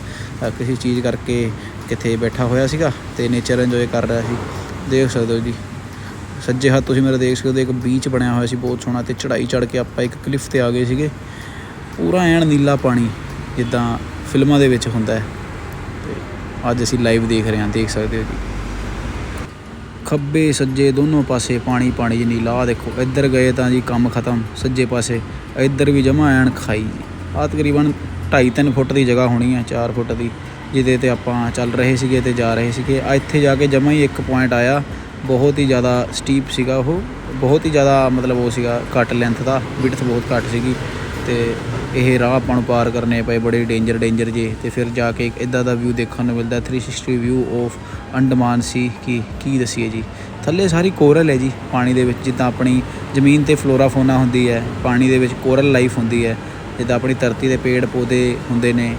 ਕਿਸੇ ਚੀਜ਼ ਕਰਕੇ ਕਿੱਥੇ ਬੈਠਾ ਹੋਇਆ ਸੀਗਾ ਤੇ ਨੇਚਰ ਇੰਜੋਏ ਕਰ ਰਿਹਾ ਸੀ। ਦੇਖ ਸਕਦੇ ਹੋ ਜੀ। ਸੱਜੇ ਹੱਥ ਤੁਸੀਂ ਮੇਰਾ ਦੇਖ ਸਕਦੇ ਹੋ ਇੱਕ ਬੀਚ ਬਣਿਆ ਹੋਇਆ ਸੀ, ਬਹੁਤ ਸੋਹਣਾ, ਤੇ ਚੜ੍ਹਾਈ ਚੜ੍ਹ ਕੇ ਆਪਾਂ ਇੱਕ ਕਲਿਫ ਤੇ ਆ ਗਏ ਸੀਗੇ। ਪੂਰਾ ਐਨ ਨੀਲਾ ਪਾਣੀ, ਜਿੱਦਾਂ ਫਿਲਮਾਂ ਦੇ ਵਿੱਚ ਹੁੰਦਾ ਹੈ। ਤੇ ਅੱਜ ਅਸੀਂ ਲਾਈਵ ਦੇਖ ਰਹੇ ਹਾਂ, ਦੇਖ ਸਕਦੇ ਹੋ ਜੀ। ਖੱਬੇ, ਸੱਜੇ ਦੋਨੋਂ ਪਾਸੇ ਪਾਣੀ ਪਾਣੀ ਜੀ ਨੀਲਾ ਆਹ ਦੇਖੋ, ਇੱਧਰ ਗਏ ਤਾਂ ਜੀ ਕੰਮ ਖਤਮ, ਸੱਜੇ ਪਾਸੇ ਇੱਧਰ ਵੀ ਜਮਾ ਐਨ ਖਾਈ। ਜੀ ਆਹ ਤਕਰੀਬਨ 2.5-3 ਫੁੱਟ ਦੀ ਜਗ੍ਹਾ ਹੋਣੀ ਹੈ 4 ਫੁੱਟ ਦੀ, ਜਿਹਦੇ ਤੇ ਆਪਾਂ ਚੱਲ ਰਹੇ ਸੀਗੇ ਤੇ ਜਾ ਰਹੇ ਸੀਗੇ। ਆ ਇੱਥੇ ਜਾ ਕੇ ਜਮਾ ਹੀ ਇੱਕ ਪੁਆਇੰਟ ਆਇਆ। ਬਹੁਤ ਹੀ ਜ਼ਿਆਦਾ ਸਟੀਪ ਸੀਗਾ ਉਹ, ਬਹੁਤ ਹੀ ਜ਼ਿਆਦਾ ਮਤਲਬ ਉਹ ਸੀਗਾ, ਘੱਟ ਲੈਂਥ ਦਾ ਵਿਡਥ ਬਹੁਤ ਘੱਟ ਸੀਗੀ ਤੇ ਇਹ ਰਾਹ ਆਪਾਂ ਨੂੰ ਪਾਰ ਕਰਨੇ ਪਏ ਬੜੇ ਡੇਂਜਰ ਡੇਂਜਰ ਜੇ ਤੇ ਫਿਰ ਜਾ ਕੇ ਇੱਕ ਇਦਾਂ ਦਾ ਵਿਊ ਦੇਖਣ ਨੂੰ ਮਿਲਦਾ 360 ਵਿਊ ਆਫ ਅੰਡਮਾਨ ਸੀ ਕਿ, ਕੀ ਦਸੀਏ ਜੀ? ਥੱਲੇ ਸਾਰੀ ਕੋਰਲ ਹੈ ਜੀ, ਪਾਣੀ ਦੇ ਵਿੱਚ, ਜਿੱਦਾਂ ਆਪਣੀ ਜ਼ਮੀਨ ਤੇ ਫਲੋਰਾ ਫੋਨਾ ਹੁੰਦੀ ਹੈ, ਪਾਣੀ ਦੇ ਵਿੱਚ ਕੋਰਲ ਲਾਈਫ ਹੁੰਦੀ ਹੈ, ਜਿੱਦਾਂ ਆਪਣੀ ਧਰਤੀ ਦੇ ਪੇੜ ਪੌਦੇ ਹੁੰਦੇ ਨੇ,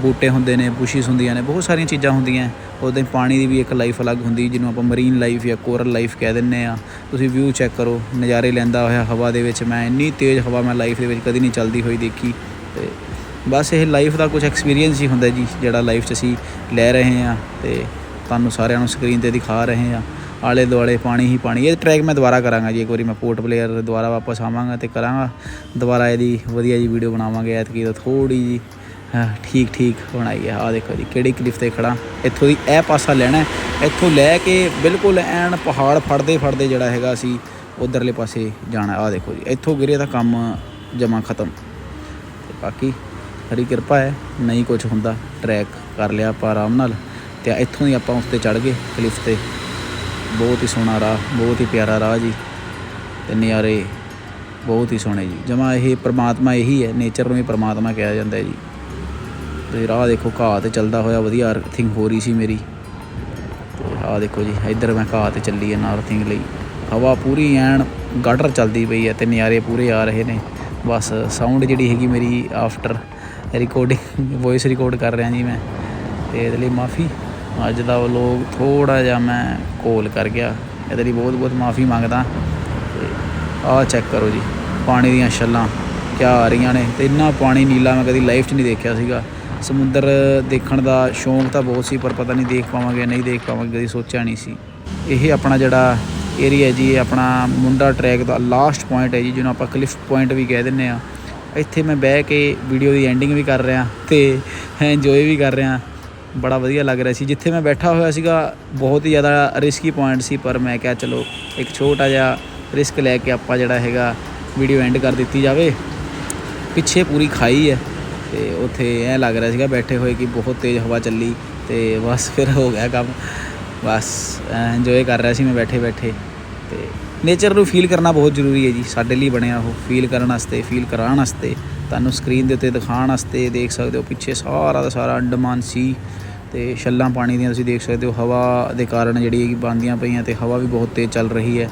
ਬੂਟੇ ਹੁੰਦੇ ਨੇ ਬੁਸ਼ੀਸ ਹੁੰਦੀਆਂ ਨੇ, ਬਹੁਤ ਸਾਰੀਆਂ ਚੀਜ਼ਾਂ ਹੁੰਦੀਆਂ ਉਹਦੇ ਪਾਣੀ ਦੀ ਵੀ ਇੱਕ ਲਾਈਫ ਅਲੱਗ ਹੁੰਦੀ, ਜਿਹਨੂੰ ਆਪਾਂ ਮਰੀਨ ਲਾਈਫ ਜਾਂ ਕੋਰਲ ਲਾਈਫ ਕਹਿ ਦਿੰਨੇ ਆ ਤੁਸੀਂ ਵਿਊ ਚੈੱਕ ਕਰੋ, ਨਜ਼ਾਰੇ ਲੈਂਦਾ ਹੋਇਆ ਹਵਾ ਦੇ ਵਿੱਚ। ਮੈਂ ਇੰਨੀ ਤੇਜ਼ ਹਵਾ ਮੈਂ ਲਾਈਫ ਦੇ ਵਿੱਚ ਕਦੀ ਨਹੀਂ ਚੱਲਦੀ ਹੋਈ ਦੇਖੀ। ਤੇ ਬਸ ਇਹ ਲਾਈਫ ਦਾ ਕੁਝ ਐਕਸਪੀਰੀਅੰਸ ਹੀ ਹੁੰਦਾ ਜੀ, ਜਿਹੜਾ ਲਾਈਫ 'ਚ ਅਸੀਂ ਲੈ ਰਹੇ ਹਾਂ ਤੇ ਤੁਹਾਨੂੰ ਸਾਰਿਆਂ ਨੂੰ ਸਕਰੀਨ ਤੇ ਦਿਖਾ ਰਹੇ ਹਾਂ। ਆਲੇ ਦੁਆਲੇ ਪਾਣੀ ਹੀ ਪਾਣੀ। ਇਹ ਟਰੈਕ ਮੈਂ ਦੁਬਾਰਾ ਕਰਾਂਗਾ ਜੀ, ਇੱਕ ਵਾਰੀ ਮੈਂ ਪੋਰਟ ਪਲੇਅਰ ਦੁਬਾਰਾ ਵਾਪਸ ਆਵਾਂਗਾ ਤੇ ਕਰਾਂਗਾ। ਦੁਬਾਰਾ ਇਹਦੀ ਵਧੀਆ ਜੀ ਵੀਡੀਓ ਬਣਾਵਾਂਗੇ ਐਤਕੀ ਤਾਂ ਥੋੜੀ ਜੀ ਹਾਂ, ਠੀਕ ਠੀਕ ਬਣਾਈ ਹੈ ਆ ਦੇਖੋ ਜੀ ਕਿਹੜੀ ਕਲਿਫ ਤੇ ਖੜਾ ਇੱਥੋਂ ਦੀ ਇਹ ਪਾਸਾ ਲੈਣਾ ਇੱਥੋਂ ਲੈ ਕੇ ਬਿਲਕੁਲ ਐਨ ਪਹਾੜ ਫੜਦੇ ਫੜਦੇ ਜਿਹੜਾ ਹੈਗਾ ਅਸੀਂ ਉਧਰਲੇ ਪਾਸੇ ਜਾਣਾ ਆ ਦੇਖੋ ਜੀ ਇੱਥੋਂ ਗਿਰੇ ਤਾਂ ਕੰਮ ਜਮਾ ਖਤਮ। ਤੇ ਬਾਕੀ ਹਰੀ ਕਿਰਪਾ ਹੈ ਨਹੀਂ ਕੁਝ ਹੁੰਦਾ ਟਰੈਕ ਕਰ ਲਿਆ ਆਪਾਂ ਆਰਾਮ ਨਾਲ। ਤੇ ਇੱਥੋਂ ਹੀ ਆਪਾਂ ਉਸ 'ਤੇ ਚੜ ਗਏ ਕਲਿਫ ਤੇ। ਬਹੁਤ ਹੀ ਸੋਹਣਾ ਰਾਹ ਬਹੁਤ ਹੀ ਪਿਆਰਾ ਰਾਹ ਜੀ। ਤੇ ਨਜ਼ਾਰੇ ਬਹੁਤ ਹੀ ਸੋਹਣੇ ਜੀ। ਜਮਾ ਇਹ ਪ੍ਰਮਾਤਮਾ ਇਹੀ ਹੈ ਨੇਚਰ ਨੂੰ ਹੀ ਪ੍ਰਮਾਤਮਾ ਕਿਹਾ ਜਾਂਦਾ ਹੈ ਜੀ। ਤੇ ਰਾਹ ਦੇਖੋ ਘਾਹ ਤੇ ਚੱਲਦਾ ਹੋਇਆ ਵਧੀਆ ਅਰਥਿੰਗ ਹੋ ਰਹੀ ਸੀ ਮੇਰੀ। ਆਹ ਦੇਖੋ ਜੀ, ਇੱਧਰ ਮੈਂ ਘਾਹ ਤੇ ਚੱਲੀ ਹੈ ਨਾਰਥਿੰਗ ਲਈ। ਹਵਾ ਪੂਰੀ ਐਨ ਗਾਡਰ ਚੱਲਦੀ ਪਈ ਹੈ ਤੇ ਨਜ਼ਾਰੇ ਪੂਰੇ ਆ ਰਹੇ ਨੇ। ਬਸ ਸਾਊਂਡ ਜਿਹੜੀ ਹੈਗੀ ਮੇਰੀ ਆਫਟਰ ਰਿਕਾਰਡਿੰਗ ਵੌਇਸ ਰਿਕਾਰਡ ਕਰ ਰਿਹਾ ਜੀ ਮੈਂ। ਤੇ ਇਹਦੇ ਲਈ ਮਾਫੀ। ਅੱਜ ਦਾ ਵਲੋਗ ਥੋੜਾ ਜਿਹਾ ਮੈਂ ਕੋਲ ਕਰ ਗਿਆ। ਇਹਦੇ ਲਈ ਬਹੁਤ ਬਹੁਤ ਮਾਫੀ ਮੰਗਦਾ। ਤੇ ਆਹ ਚੈੱਕ ਕਰੋ ਜੀ, ਪਾਣੀ ਦੀਆਂ ਛੱਲਾਂ ਕਿਆ ਆ ਰਹੀਆਂ ਨੇ। ਤੇ ਇੰਨਾ ਪਾਣੀ ਨੀਲਾ ਮੈਂ ਕਦੀ ਲਾਈਫ 'ਚ ਨਹੀਂ ਦੇਖਿਆ ਸੀਗਾ। ਸਮੁੰਦਰ ਦੇਖਣ ਦਾ ਸ਼ੌਂਕ ਤਾਂ ਬਹੁਤ ਸੀ, ਪਰ ਪਤਾ ਨਹੀਂ ਦੇਖ ਪਾਵਾਂਗੇ ਨਹੀਂ ਦੇਖ ਪਾਵਾਂਗੇ, ਕਦੀ ਸੋਚਿਆ ਨਹੀਂ ਸੀ। ਇਹ ਆਪਣਾ ਜਿਹੜਾ ਏਰੀਆ ਜੀ, ਇਹ ਆਪਣਾ ਮੁੰਡਾ ਟਰੈਕ ਦਾ ਲਾਸਟ ਪੁਆਇੰਟ ਹੈ ਜੀ, ਜਿਹਨੂੰ ਆਪਾਂ ਕਲਿਫ ਪੁਆਇੰਟ ਵੀ ਕਹਿ ਦਿੰਨੇ ਆ ਇੱਥੇ ਮੈਂ ਬਹਿ ਕੇ ਵੀਡੀਓ ਦੀ ਐਂਡਿੰਗ ਵੀ ਕਰ ਰਿਹਾ ਤੇ ਇੰਜੋਏ ਵੀ ਕਰ ਰਿਹਾ। ਬੜਾ ਵਧੀਆ ਲੱਗ ਰਿਹਾ ਸੀ। ਜਿੱਥੇ ਮੈਂ ਬੈਠਾ ਹੋਇਆ ਸੀਗਾ, ਬਹੁਤ ਹੀ ਜ਼ਿਆਦਾ ਰਿਸਕੀ ਪੁਆਇੰਟ ਸੀ, ਪਰ ਮੈਂ ਕਿਹਾ ਚਲੋ, ਇੱਕ ਛੋਟਾ ਜਿਹਾ ਰਿਸਕ ਲੈ ਕੇ ਆਪਾਂ ਜਿਹੜਾ ਹੈਗਾ ਵੀਡੀਓ ਐਂਡ ਕਰ ਦਿੱਤੀ ਜਾਵੇ। ਪਿੱਛੇ ਪੂਰੀ ਖਾਈ ਹੈ। ਤੇ ਉੱਥੇ ਐ ਲੱਗ ਰਿਹਾ ਸੀਗਾ ਬੈਠੇ ਹੋਏ ਕਿ ਬਹੁਤ ਤੇਜ਼ ਹਵਾ ਚੱਲੀ ਤੇ ਬਸ ਫਿਰ ਹੋ ਗਿਆ ਕੰਮ। ਬਸ ਇੰਜੋਏ ਕਰ ਰਿਹਾ ਸੀ ਮੈਂ ਬੈਠੇ ਬੈਠੇ ਤੇ ਨੇਚਰ ਨੂੰ ਫੀਲ ਕਰਨਾ ਬਹੁਤ ਜ਼ਰੂਰੀ ਹੈ ਜੀ, ਸਾਡੇ ਲਈ ਬਣਿਆ ਉਹ ਫੀਲ ਕਰਨ ਵਾਸਤੇ ਫੀਲ ਕਰਾਉਣ ਵਾਸਤੇ। ਤੁਹਾਨੂੰ ਸਕਰੀਨ ਦੇ ਉੱਤੇ ਦਿਖਾਉਣ ਵਾਸਤੇ ਦੇਖ ਸਕਦੇ ਹੋ, ਪਿੱਛੇ ਸਾਰਾ ਦਾ ਸਾਰਾ ਅੰਡਮਾਨ ਸੀ ਤੇ ਛੱਲਾਂ ਪਾਣੀ ਦੀਆਂ ਤੁਸੀਂ ਦੇਖ ਸਕਦੇ ਹੋ, ਹਵਾ ਦੇ ਕਾਰਨ ਜਿਹੜੀ ਹੈਗੀ ਬੰਦੀਆਂ ਪਈਆਂ ਤੇ ਹਵਾ ਵੀ ਬਹੁਤ ਤੇਜ਼ ਚੱਲ ਰਹੀ ਹੈ।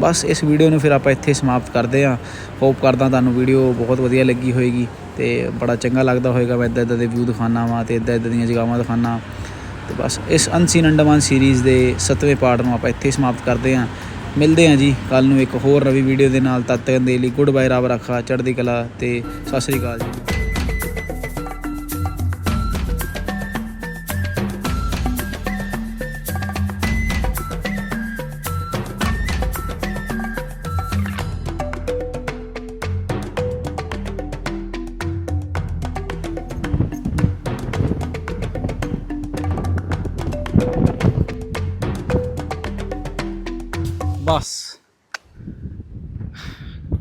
ਬਸ ਇਸ ਵੀਡੀਓ ਨੂੰ ਫਿਰ ਆਪਾਂ ਇੱਥੇ ਸਮਾਪਤ ਕਰਦੇ ਹਾਂ। ਹੋਪ ਕਰਦਾ ਤੁਹਾਨੂੰ ਵੀਡੀਓ ਬਹੁਤ ਵਧੀਆ ਲੱਗੀ ਹੋਏਗੀ। ਤੇ ਬੜਾ ਚੰਗਾ ਲੱਗਦਾ ਹੋਏਗਾ ਮੈਂ ਇੱਦਾਂ ਇੱਦਾਂ ਦੇ ਵਿਊ ਦਿਖਾਉਣਾ ਵਾਂ ਤੇ ਇੱਦਾਂ ਇੱਦਾਂ ਦੀਆਂ ਜਗ੍ਹਾਵਾਂ ਦਿਖਾਉਣਾ। ਤੇ ਬਸ ਇਸ ਅਨਸੀਨ ਅੰਡਮਾਨ ਸੀਰੀਜ਼ ਦੇ 7ਵੇਂ ਪਾਰਟ ਨੂੰ ਆਪਾਂ ਇੱਥੇ ਹੀ ਸਮਾਪਤ ਕਰਦੇ ਹਾਂ। ਮਿਲਦੇ ਹਾਂ ਜੀ ਕੱਲ ਨੂੰ ਇੱਕ ਹੋਰ ਨਵੀਂ ਵੀਡੀਓ ਦੇ ਨਾਲ। ਤਦ ਤੱਕ ਦੇ ਲਈ ਗੁੱਡ ਬਾਏ ਰੱਬ ਰੱਖਾ, ਚੜ੍ਹਦੀ ਕਲਾ ਤੇ ਸਤਿ ਸ੍ਰੀ ਅਕਾਲ ਜੀ।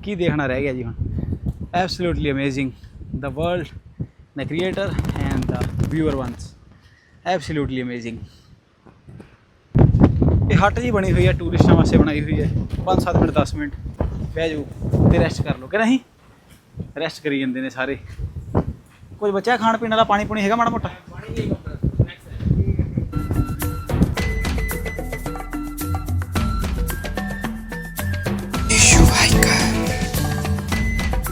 ਕੀ ਦੇਖਣਾ ਰਹਿ ਗਿਆ ਜੀ ਹੁਣ? Absolutely amazing the world the creator and the viewer ones absolutely amazing ਇਹ ਹੱਟ ਜੀ ਬਣੀ ਹੋਈ ਹੈ ਟੂਰਿਸਟਾਂ ਵਾਸਤੇ ਬਣਾਈ ਹੋਈ ਹੈ 5-7 ਮਿੰਟ 10 ਮਿੰਟ, ਬਹਿ ਜਾਓ ਤੇ ਰੈਸਟ ਕਰ ਲਓ। ਕਿ ਨਹੀਂ? ਰੈਸਟ ਕਰੀ ਜਾਂਦੇ ਨੇ ਸਾਰੇ। ਕੁਝ ਬੱਚਾ ਖਾਣ ਪੀਣ ਵਾਲਾ? ਪਾਣੀ ਪੂਣੀ ਹੈਗਾ ਮਾੜਾ ਮੋਟਾ?